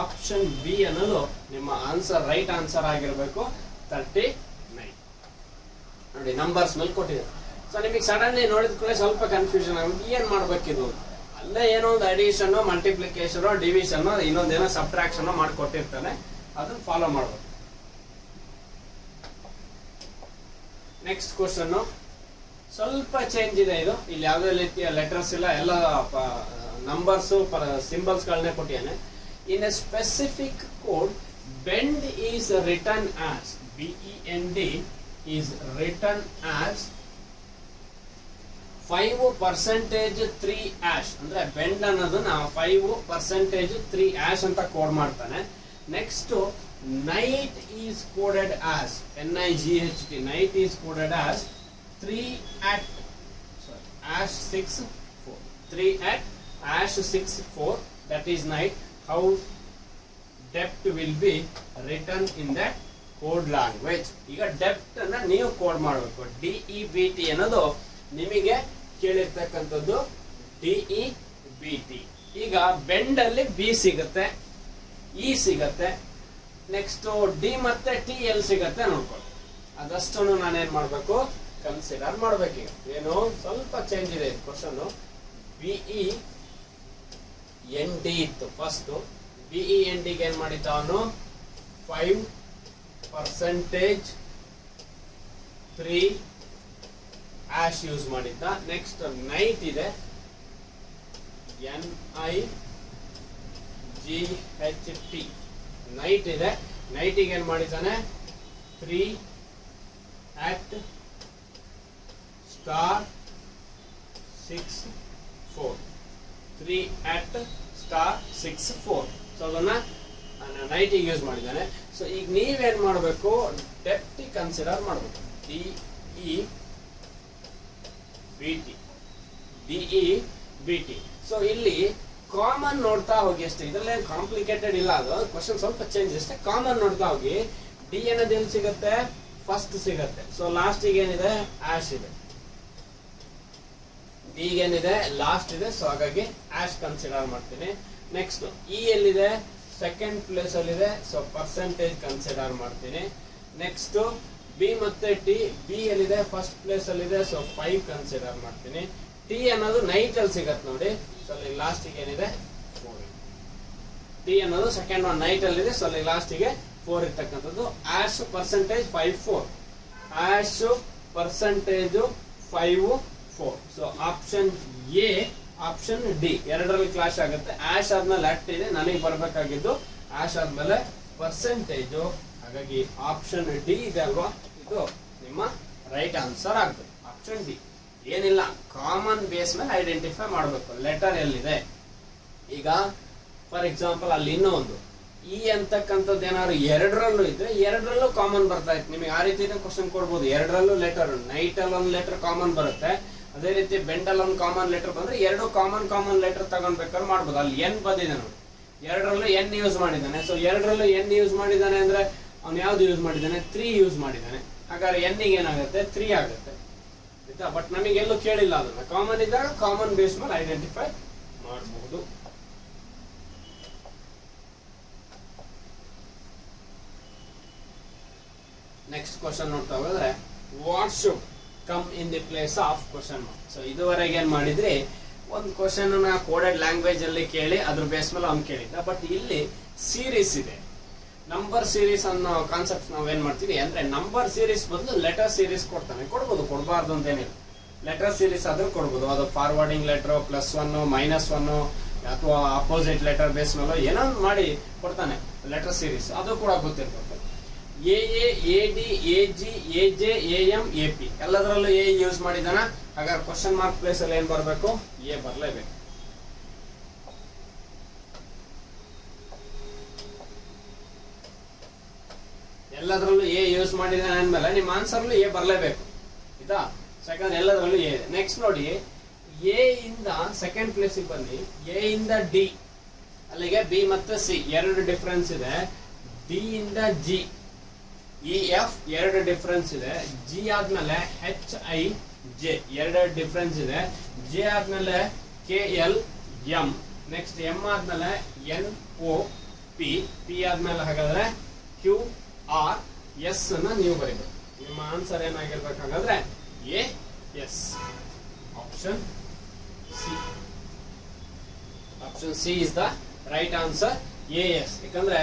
ಆಪ್ಷನ್ ಬಿ ಅನ್ನೋದು ನಿಮ್ಮ ಆನ್ಸರ್ ರೈಟ್ ಆನ್ಸರ್ ಆಗಿರಬೇಕು. ತರ್ಟಿ ನೈನ್ ನೋಡಿ ನಂಬರ್ಸ್ ಮೇಲೆ ಕೊಟ್ಟಿದ್ದಾರೆ. ಸೊ ನಿಮಗೆ ಸಡನ್ಲಿ ನೋಡಿದ ಕೂಡ ಸ್ವಲ್ಪ ಕನ್ಫ್ಯೂಷನ್ ಆಗುತ್ತೆ. ಏನ್ ಮಾಡ್ಬೇಕಿದು? ಅಲ್ಲೇ ಏನೋ ಒಂದು ಅಡಿಷನ್ ಮಲ್ಟಿಪ್ಲಿಕೇಶನ್ ಡಿವಿಷನ್ ಇನ್ನೊಂದೇನೋ ಸಬ್ಟ್ರಾಕ್ಷನ್ ಮಾಡಿಕೊಟ್ಟಿರ್ತಾನೆ. ಅದನ್ನ ಫಾಲೋ ಮಾಡ್ಬೇಕು. ನೆಕ್ಸ್ಟ್ ಕ್ವಶನ್ ಸ್ವಲ್ಪ ಚೇಂಜ್ ಇದೆ ಇದು. ಇಲ್ಲಿ ಯಾವುದೇ ರೀತಿಯ ಲೆಟರ್ಸ್ ಇಲ್ಲ. ಎಲ್ಲ ನಂಬರ್ಸ್ ಸಿಂಬಲ್ಸ್ ಗಳನ್ನೇ ಕೊಟ್ಟಿದ್ದಾನೆ. In a specific code bend is return as B E N D is return as five percentage three hash ಅಂದ್ರೆ ಬೆಂಡ್ ಅನ್ನೋದನ್ನ ಫೈವ್ ಪರ್ಸೆಂಟೇಜ್ ತ್ರೀ ಆಶ್ ಅಂತ ಕೋಡ್ ಮಾಡ್ತಾನೆ. Next night is coded as N I G H T night is coded as three at hash six four three at hash six four that is night how depth will be return in that code language ಈಗ depth ಅನ್ನ ನೀವು code ಮಾಡಬೇಕು. D E B T ಅನ್ನೋದು ನಿಮಗೆ ಕೇಳಿರ್ತಕ್ಕಂಥದ್ದು D E B T ಈಗ bend ಅಲ್ಲಿ B ಸಿಗುತ್ತೆ ಇ ಸಿಗತ್ತೆ ನೆಕ್ಸ್ಟ್ ಡಿ ಮತ್ತೆ ಟಿ ಎಲ್ ಸಿಗತ್ತೆ ನೋಡ್ಕೊಳ್ಳಿ. ಅದಷ್ಟನ್ನು ನಾನೇನ್ ಮಾಡ್ಬೇಕು? ಕನ್ಸಿಡರ್ ಮಾಡ್ಬೇಕೀಗ ಏನು ಸ್ವಲ್ಪ ಚೇಂಜ್ ಇದೆ question B E N D ಇತ್ತು. ಫಸ್ಟ್ ಬಿಇ ಎನ್ ಡಿಗೆ ಏನ್ ಮಾಡಿದ್ದ ಅವನು? Five percentage three hash use ಮಾಡಿದ್ದ. ನೆಕ್ಸ್ಟ್ ನೈಟ್ ಇದೆ. N I G H T night ಇದೆ. ನೈಟಿಗೆ ಏನ್ ಮಾಡಿದ್ದಾನೆ? Three at star six four three at star six four so ಅದನ್ನ ನೈಟಿಗೆ ಯೂಸ್ ಮಾಡಿದ್ದಾನೆ. ಸೊ ಈಗ ನೀವೇನು ಮಾಡಬೇಕು? ಡೆಪ್ಟಿ ಕನ್ಸಿಡರ್ ಮಾಡಬೇಕು. D E B T D E B T so ಇಲ್ಲಿ ಕಾಮನ್ ನೋಡ್ತಾ ಹೋಗಿ ಅಷ್ಟೇ. ಇದ್ರಲ್ಲಿ ಕಾಂಪ್ಲಿಕೇಟೆಡ್ ಇಲ್ಲ ಅದು. ಕ್ವಶನ್ ಸ್ವಲ್ಪ ಚೇಂಜ್ ಅಷ್ಟೇ. ಕಾಮನ್ ನೋಡ್ತಾ ಹೋಗಿ. ಡಿ ಅನ್ನೋದು ಎಲ್ಲಿ ಸಿಗುತ್ತೆ? ಫಸ್ಟ್ ಸಿಗುತ್ತೆ. ಸೊ ಲಾಸ್ಟಿಗೆ ಏನಿದೆ? ಆಶ್ ಇದೆ. ಡಿ ಏನಿದೆ ಲಾಸ್ಟ್ ಇದೆ ಸೊ ಹಾಗಾಗಿ ಆಶ್ ಕನ್ಸಿಡರ್ ಮಾಡ್ತೀನಿ. ನೆಕ್ಸ್ಟ್ ಇ ಎಲ್ಲಿದೆ ಸೆಕೆಂಡ್ ಪ್ಲೇಸ್ ಅಲ್ಲಿದೆ ಸೊ ಪರ್ಸೆಂಟೇಜ್ ಕನ್ಸಿಡರ್ ಮಾಡ್ತೀನಿ. ನೆಕ್ಸ್ಟ್ ಬಿ ಮತ್ತೆ ಟಿ ಬಿ ಎಲ್ಲಿದೆ ಫಸ್ಟ್ ಪ್ಲೇಸ್ ಅಲ್ಲಿದೆ ಸೊ ಫೈವ್ ಕನ್ಸಿಡರ್ ಮಾಡ್ತೀನಿ. ಟಿ ಅನ್ನೋದು ನೈಟ್ ಅಲ್ಲಿ ಸಿಗತ್ತೆ ನೋಡಿ ಸೊ ಅಲ್ಲಿ ಲಾಸ್ಟಿಗೆ ಏನಿದೆ ಫೋರ್ ಟಿ ಅನ್ನೋದು ಸೆಕೆಂಡ್ ಒನ್ ನೈಟ್ ಅಲ್ಲಿ ಇದೆ ಸೊ ಅಲ್ಲಿ ಲಾಸ್ಟಿಗೆ ಫೋರ್ ಇರ್ತಕ್ಕಂಥದ್ದು. Hash percentage five four hash percentage five four so option A option D ಎರಡರಲ್ಲಿ ಕ್ಲಾಶ್ ಆಗುತ್ತೆ. ಆಶ್ ಆದ್ಮೇಲೆ ಅಟ್ ಇದೆ. ನನಗೆ ಬರಬೇಕಾಗಿದ್ದು ಆಶ್ ಆದ್ಮೇಲೆ ಪರ್ಸೆಂಟೇಜು ಹಾಗಾಗಿ ಆಪ್ಷನ್ ಡಿ ಇದೆ ಅಲ್ವಾ? ಇದು ನಿಮ್ಮ ರೈಟ್ ಆನ್ಸರ್ ಆಗ್ತದೆ ಆಪ್ಷನ್ ಡಿ ಏನಿಲ್ಲ. ಕಾಮನ್ ಬೇಸ್ ಮೇಲೆ ಐಡೆಂಟಿಫೈ ಮಾಡಬೇಕು. ಲೆಟರ್ ಎಲ್ಲಿದೆ? ಈಗ ಫಾರ್ ಎಕ್ಸಾಂಪಲ್ ಅಲ್ಲಿ ಇನ್ನೂ ಒಂದು. ಈ ಅಂತಕ್ಕಂಥದ್ದು ಏನಾದ್ರು ಎರಡರಲ್ಲೂ ಇದ್ರೆ ಎರಡರಲ್ಲೂ ಕಾಮನ್ ಬರ್ತಾ ಇತ್ತು. ನಿಮಗೆ ಆ ರೀತಿ ಕ್ವಶನ್ ಕೊಡ್ಬೋದು. ಎರಡರಲ್ಲೂ ಲೆಟರ್ ನೈಟ್ ಅಲ್ಲಿ ಒಂದು ಲೆಟರ್ ಕಾಮನ್ ಬರುತ್ತೆ. ಅದೇ ರೀತಿ ಬೆಂಡಲ್ ಒಂದು ಕಾಮನ್ ಲೆಟರ್ ಬಂದ್ರೆ ಎರಡು ಕಾಮನ್ ಕಾಮನ್ ಲೆಟರ್ ತಗೊಂಡ್ಬೇಕಾದ್ರೆ ಮಾಡ್ಬೋದು. ಅಲ್ಲಿ ಎನ್ ಬಂದಿದೆ ನೋಡಿ. ಎರಡರಲ್ಲೂ ಎನ್ ಯೂಸ್ ಮಾಡಿದ್ದಾನೆ. ಸೊ ಎರಡರಲ್ಲೂ ಎನ್ ಯೂಸ್ ಮಾಡಿದ್ದಾನೆ ಅಂದ್ರೆ ಅವ್ನು ಯಾವ್ದು ಯೂಸ್ ಮಾಡಿದ್ದಾನೆ? ತ್ರೀ ಯೂಸ್ ಮಾಡಿದ್ದಾನೆ. ಹಾಗಾದ್ರೆ ಎನ್ನಿಗೆ ಏನಾಗುತ್ತೆ? ತ್ರೀ ಆಗುತ್ತೆ. ಆಯ್ತಾ? ಬಟ್ ನಮಗೆ ಎಲ್ಲೂ ಕೇಳಿಲ್ಲ ಅದನ್ನ. ಕಾಮನ್ ಇದ್ದಾಗ ಕಾಮನ್ ಬೇಸ್ ಮೇಲೆ ಐಡೆಂಟಿಫೈ ಮಾಡಬಹುದು ನೆಕ್ಸ್ಟ್ ಕ್ವಶನ್ ನೋಡ್ತಾ ಹೋದ್ರೆ what should come in the place of question so ಇದುವರೆಗೆ ಏನ್ ಮಾಡಿದ್ರಿ, ಒಂದು ಕ್ವಶನ್ ಕೋಡೆಡ್ ಲ್ಯಾಂಗ್ವೇಜ್ ಅಲ್ಲಿ ಕೇಳಿ, ಅದ್ರ ಬೇಸ್ ಮೇಲೆ ಅವ್ನು ಕೇಳಿದ್ದ. ಬಟ್ ಇಲ್ಲಿ ಸೀರೀಸ್ ಇದೆ. ನಂಬರ್ ಸೀರೀಸ್ ಅನ್ನೋ ಕಾನ್ಸೆಪ್ಟ್ ನಾವು ಏನ್ ಮಾಡ್ತೀವಿ ಅಂದ್ರೆ ನಂಬರ್ ಸೀರೀಸ್ ಬದಲು ಲೆಟರ್ ಸೀರೀಸ್ ಕೊಡ್ತಾನೆ. ಕೊಡ್ಬೋದು, ಕೊಡಬಾರ್ದು ಅಂತೇನಿಲ್ಲ ಲೆಟರ್ ಸೀರೀಸ್ ಆದ್ರೂ ಕೊಡ್ಬೋದು. ಅದು forwarding letter plus one minus one ಅಥವಾ ಅಪೋಸಿಟ್ ಲೆಟರ್ ಬೇಸ್ ಮೇಲೆ ಏನೋ ಮಾಡಿ ಕೊಡ್ತಾನೆ. ಲೆಟರ್ ಸೀರೀಸ್ ಅದು ಕೂಡ ಗೊತ್ತಿರ್ಬೇಕು A A A D A G A J A M A P ಎಲ್ಲದರಲ್ಲೂ ಎ ಯೂಸ್ ಮಾಡಿದಾನ ಹಾಗಾದ್ರೆ ಕ್ವಶನ್ ಮಾರ್ಕ್ ಪ್ಲೇಸ್ ಅಲ್ಲಿ ಏನ್ ಬರಬೇಕು? ಎ ಬರಲೇಬೇಕು. ಎಲ್ಲದರಲ್ಲೂ ಎ ಯೂಸ್ ಮಾಡಿದಾನೆ ಅಂದಮೇಲೆ ನಿಮ್ಮ ಆನ್ಸರ್ಲು ಎ ಬರಲೇಬೇಕು. ಆಯ್ತಾ? ಸೆಕೆಂಡ್ ಎಲ್ಲದರಲ್ಲೂ ಎ ನೆಕ್ಸ್ಟ್ ನೋಡಿ ಎ ಇಂದ ಸೆಕೆಂಡ್ ಪ್ಲೇಸಿಗೆ ಬನ್ನಿ. ಎ ಇಂದ ಡಿ ಅಲ್ಲಿಗೆ ಬಿ ಮತ್ತು ಸಿ ಎರಡು ಡಿಫ್ರೆನ್ಸ್ ಇದೆ. ಡಿ ಇಂದ ಜಿ ಇ ಎಫ್ ಎರಡು ಡಿಫ್ರೆನ್ಸ್ ಇದೆ. ಜಿ ಆದ್ಮೇಲೆ ಹೆಚ್ ಐ ಜೆ ಎರಡು ಡಿಫ್ರೆನ್ಸ್ ಇದೆ. ಜೆ ಆದ್ಮೇಲೆ K L M next M ಆದ್ಮೇಲೆ ಎನ್ ಒ ಪಿ ಪಿ ಆದ್ಮೇಲೆ ಹಾಗಾದ್ರೆ ಕ್ಯೂ ಆರ್ ಎಸ್ ಅನ್ನ ನೀವು ಬರೀಬೇಕು. ನಿಮ್ಮ ಆನ್ಸರ್ ಏನಾಗಿರ್ಬೇಕು ಹಾಗಾದ್ರೆ A S option C option C is the right answer A S ಯಾಕಂದ್ರೆ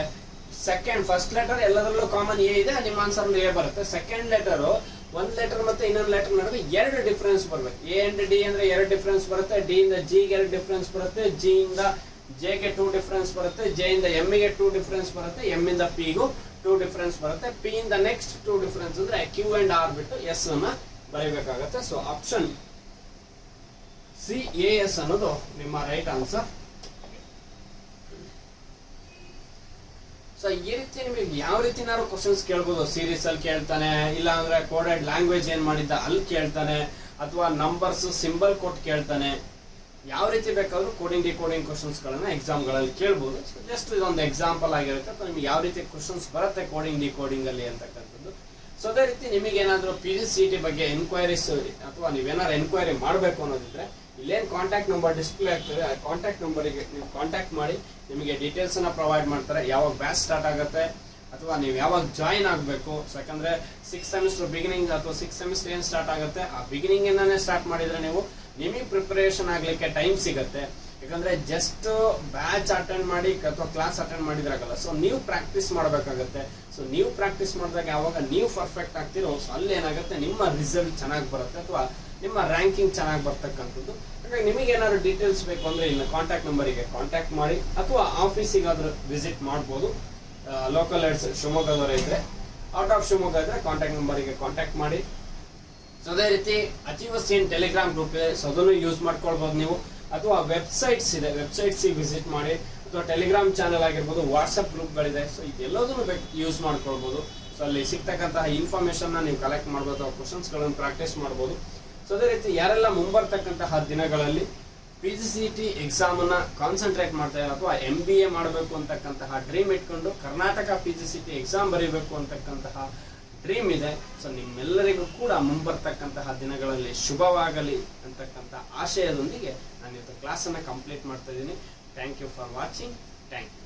ಸೆಕೆಂಡ್ ಫಸ್ಟ್ ಲೆಟರ್ ಎಲ್ಲದರಲ್ಲೂ ಕಾಮನ್ ಎ ಇದೆ, ನಿಮ್ಮ ಆನ್ಸರ್ ಎ ಬರುತ್ತೆ. ಸೆಕೆಂಡ್ ಲೆಟರ್ ಒಂದ್ ಲೆಟರ್ ಮತ್ತೆ ಇನ್ನೊಂದು ಲೆಟರ್ ನಡುವೆ ಎರಡು ಡಿಫರೆನ್ಸ್ ಬರ್ಬೇಕು. ಎ ಅಂಡ್ ಡಿ ಅಂದ್ರೆ ಎರಡು ಡಿಫರೆನ್ಸ್ ಬರುತ್ತೆ ಡಿ ಇಂದ ಜಿ ಗೆ ಎರಡು ಡಿಫರೆನ್ಸ್ ಬರುತ್ತೆ ಜಿ ಇಂದ ಜೆ ಗೆ ಟೂ ಡಿಫರೆನ್ಸ್ ಬರುತ್ತೆ ಜೆ ಇಂದ ಎಂ ಗೆ ಟೂ ಡಿಫರೆನ್ಸ್ ಬರುತ್ತೆ ಎಂ ಇಂದ ಪಿ ಗೂ ಟೂ ಡಿಫರೆನ್ಸ್ ಬರುತ್ತೆ. ಪಿ ಇಂದ ನೆಕ್ಸ್ಟ್ ಟೂ ಡಿಫರೆನ್ಸ್ ಅಂದ್ರೆ ಕ್ಯೂ ಅಂಡ್ ಆರ್ ಬಿಟ್ಟು ಎಸ್ ಅನ್ನ ಬರೀಬೇಕಾಗತ್ತೆ. So option C A S ಅನ್ನೋದು ನಿಮ್ಮ ರೈಟ್ ಆನ್ಸರ್ ಸೊ ಈ ರೀತಿ ನಿಮಗೆ ಯಾವ ರೀತಿನಾದ್ರು ಕ್ವಶನ್ಸ್ ಕೇಳ್ಬೋದು ಸೀರೀಸ್ ಅಲ್ಲಿ ಕೇಳ್ತಾನೆ, ಇಲ್ಲ ಅಂದ್ರೆ ಕೋಡೆಡ್ ಲ್ಯಾಂಗ್ವೇಜ್ ಏನ್ ಮಾಡಿದ್ದ ಅಲ್ಲಿ ಕೇಳ್ತಾನೆ, ಅಥವಾ ನಂಬರ್ಸ್ ಸಿಂಬಲ್ ಕೊಟ್ಟು ಕೇಳ್ತಾನೆ, ಯಾವ ರೀತಿ ಬೇಕಾದ್ರೂ ಕೋಡಿಂಗ್ ಡಿಕೋಡಿಂಗ್ ಕ್ವಶನ್ಸ್ ಗಳನ್ನ ಎಕ್ಸಾಮ್ಗಳಲ್ಲಿ ಕೇಳ್ಬೋದು. ಜಸ್ಟ್ ಇದೊಂದು ಎಕ್ಸಾಂಪಲ್ ಆಗಿರುತ್ತೆ. ಅಥವಾ ನಿಮ್ಗೆ ಯಾವ ರೀತಿ ಕ್ವಶನ್ಸ್ ಬರುತ್ತೆ ಕೋಡಿಂಗ್ ಡಿಕೋಡಿಂಗ್ ಅಲ್ಲಿ ಅಂತಕ್ಕಂಥದ್ದು. ಸೊ ಅದೇ ರೀತಿ ನಿಮಗೆ ಏನಾದರೂ ಪಿ ಜಿ ಸಿ ಟಿ ಬಗ್ಗೆ ಎನ್ಕ್ವೈರೀಸ್ ಅಥವಾ ನೀವೇನಾದ್ರು ಎನ್ಕ್ವೈರಿ ಮಾಡಬೇಕು ಅನ್ನೋದಿದ್ರೆ ಇಲ್ಲೇನು ಕಾಂಟ್ಯಾಕ್ಟ್ ನಂಬರ್ ಡಿಸ್ಪ್ಲೇ ಆಗ್ತದೆ, ಆ ಕಾಂಟ್ಯಾಕ್ಟ್ ನಂಬರಿಗೆ ನೀವು ಕಾಂಟ್ಯಾಕ್ಟ್ ಮಾಡಿ, ನಿಮಗೆ ಡೀಟೇಲ್ಸ್ ಅನ್ನ ಪ್ರೊವೈಡ್ ಮಾಡ್ತಾರೆ. ಯಾವಾಗ ಬ್ಯಾಚ್ ಸ್ಟಾರ್ಟ್ ಆಗುತ್ತೆ, ಅಥವಾ ನೀವು ಯಾವಾಗ ಜಾಯಿನ್ ಆಗಬೇಕು. ಯಾಕಂದ್ರೆ ಸಿಕ್ಸ್ ಸೆಮಿಸ್ಟರ್ ಬಿಗಿನಿಂಗ್ ಅಥವಾ ಸಿಕ್ಸ್ ಸೆಮಿಸ್ಟರ್ ಏನು ಸ್ಟಾರ್ಟ್ ಆಗುತ್ತೆ, ಆ ಬಿಗಿನಿಂಗ್ ಇಂದಾನೆ ಸ್ಟಾರ್ಟ್ ಮಾಡಿದ್ರೆ ನೀವು ನಿಮಗೆ ಪ್ರಿಪರೇಷನ್ ಆಗಲಿಕ್ಕೆ ಟೈಮ್ ಸಿಗುತ್ತೆ. ಯಾಕಂದ್ರೆ ಜಸ್ಟ್ ಬ್ಯಾಚ್ ಅಟೆಂಡ್ ಮಾಡಿ ಅಥವಾ ಕ್ಲಾಸ್ ಅಟೆಂಡ್ ಮಾಡಿದ್ರಾಗಲ್ಲ. ಸೊ ನೀವು ಪ್ರಾಕ್ಟೀಸ್ ಮಾಡಬೇಕಾಗತ್ತೆ. ಸೊ ನೀವು ಪ್ರಾಕ್ಟೀಸ್ ಮಾಡಿದಾಗ ಯಾವಾಗ ನೀವು ಪರ್ಫೆಕ್ಟ್ ಆಗ್ತಿರೋ ಸೊ ಅಲ್ಲಿ ಏನಾಗುತ್ತೆ, ನಿಮ್ಮ ರಿಸಲ್ಟ್ ಚೆನ್ನಾಗಿ ಬರುತ್ತೆ. ಅಥವಾ ನಿಮ್ಮ ರ್ಯಾಂಕಿಂಗ್ ಚೆನ್ನಾಗಿ ಬರ್ತಕ್ಕಂಥದ್ದು. ಹಾಗಾಗಿ ನಿಮಗೆ ಏನಾದ್ರು ಡೀಟೇಲ್ಸ್ ಬೇಕು ಅಂದರೆ ಇನ್ನು ಕಾಂಟ್ಯಾಕ್ಟ್ ನಂಬರಿಗೆ ಕಾಂಟ್ಯಾಕ್ಟ್ ಮಾಡಿ, ಅಥವಾ ಆಫೀಸಿಗಾದರೂ ವಿಸಿಟ್ ಮಾಡ್ಬೋದು. ಲೋಕಲ್ ಹೆಡ್ಸ್ ಶಿವಮೊಗ್ಗದವರು ಇದ್ರೆ ಔಟ್ ಆಫ್ ಶಿವಮೊಗ್ಗ ಇದ್ದರೆ ಕಾಂಟ್ಯಾಕ್ಟ್ ನಂಬರಿಗೆ ಕಾಂಟ್ಯಾಕ್ಟ್ ಮಾಡಿ. ಸೊ ಅದೇ ರೀತಿ ಅಚೀವ್ ಸೀನ್ ಟೆಲಿಗ್ರಾಮ್ ಗ್ರೂಪ್ ಇದೆ. ಸೊ ಅದನ್ನು ಯೂಸ್ ಮಾಡ್ಕೊಳ್ಬೋದು ನೀವು. ಅಥವಾ ವೆಬ್ಸೈಟ್ಸ್ ಇದೆ. ವೆಬ್ಸೈಟ್ಸಿಗೆ ವಿಸಿಟ್ ಮಾಡಿ. ಅಥವಾ ಟೆಲಿಗ್ರಾಮ್ ಚಾನಲ್ ಆಗಿರ್ಬೋದು ವಾಟ್ಸಪ್ ಗ್ರೂಪ್ಗಳಿದೆ ಸೊ ಇದೆಲ್ಲದನ್ನು ಯೂಸ್ ಮಾಡ್ಕೊಳ್ಬೋದು. ಸೊ ಅಲ್ಲಿ ಸಿಗ್ತಕ್ಕಂತಹ ಇನ್ಫಾರ್ಮೇಶನ್ ನೀವು ಕಲೆಕ್ಟ್ ಮಾಡ್ಬೋದು, ಅಥವಾ ಕ್ವಶನ್ಸ್ಗಳನ್ನು ಪ್ರಾಕ್ಟೀಸ್ ಮಾಡ್ಬೋದು. ಸೊ ಅದೇ ರೀತಿ ಯಾರೆಲ್ಲ ಮುಂಬರ್ತಕ್ಕಂತಹ ದಿನಗಳಲ್ಲಿ P G C T exam ಅನ್ನ ಕಾನ್ಸಂಟ್ರೇಟ್ ಮಾಡ್ತಾ ಇರೋ ಅಥವಾ ಎಂ ಬಿ ಎ ಮಾಡಬೇಕು ಅಂತಕ್ಕಂತಹ ಡ್ರೀಮ್ ಇಟ್ಕೊಂಡು Karnataka P G C T exam ಬರೀಬೇಕು ಅಂತಕ್ಕಂತಹ ಡ್ರೀಮ್ ಇದೆ. ಸೊ ನಿಮ್ಮೆಲ್ಲರಿಗೂ ಕೂಡ ಮುಂಬರ್ತಕ್ಕಂತಹ ದಿನಗಳಲ್ಲಿ ಶುಭವಾಗಲಿ ಅಂತಕ್ಕಂಥ ಆಶಯದೊಂದಿಗೆ ನಾನು ಇವತ್ತು ಕ್ಲಾಸನ್ನು ಕಂಪ್ಲೀಟ್ ಮಾಡ್ತಾ ಇದ್ದೀನಿ. Thank you for watching thank you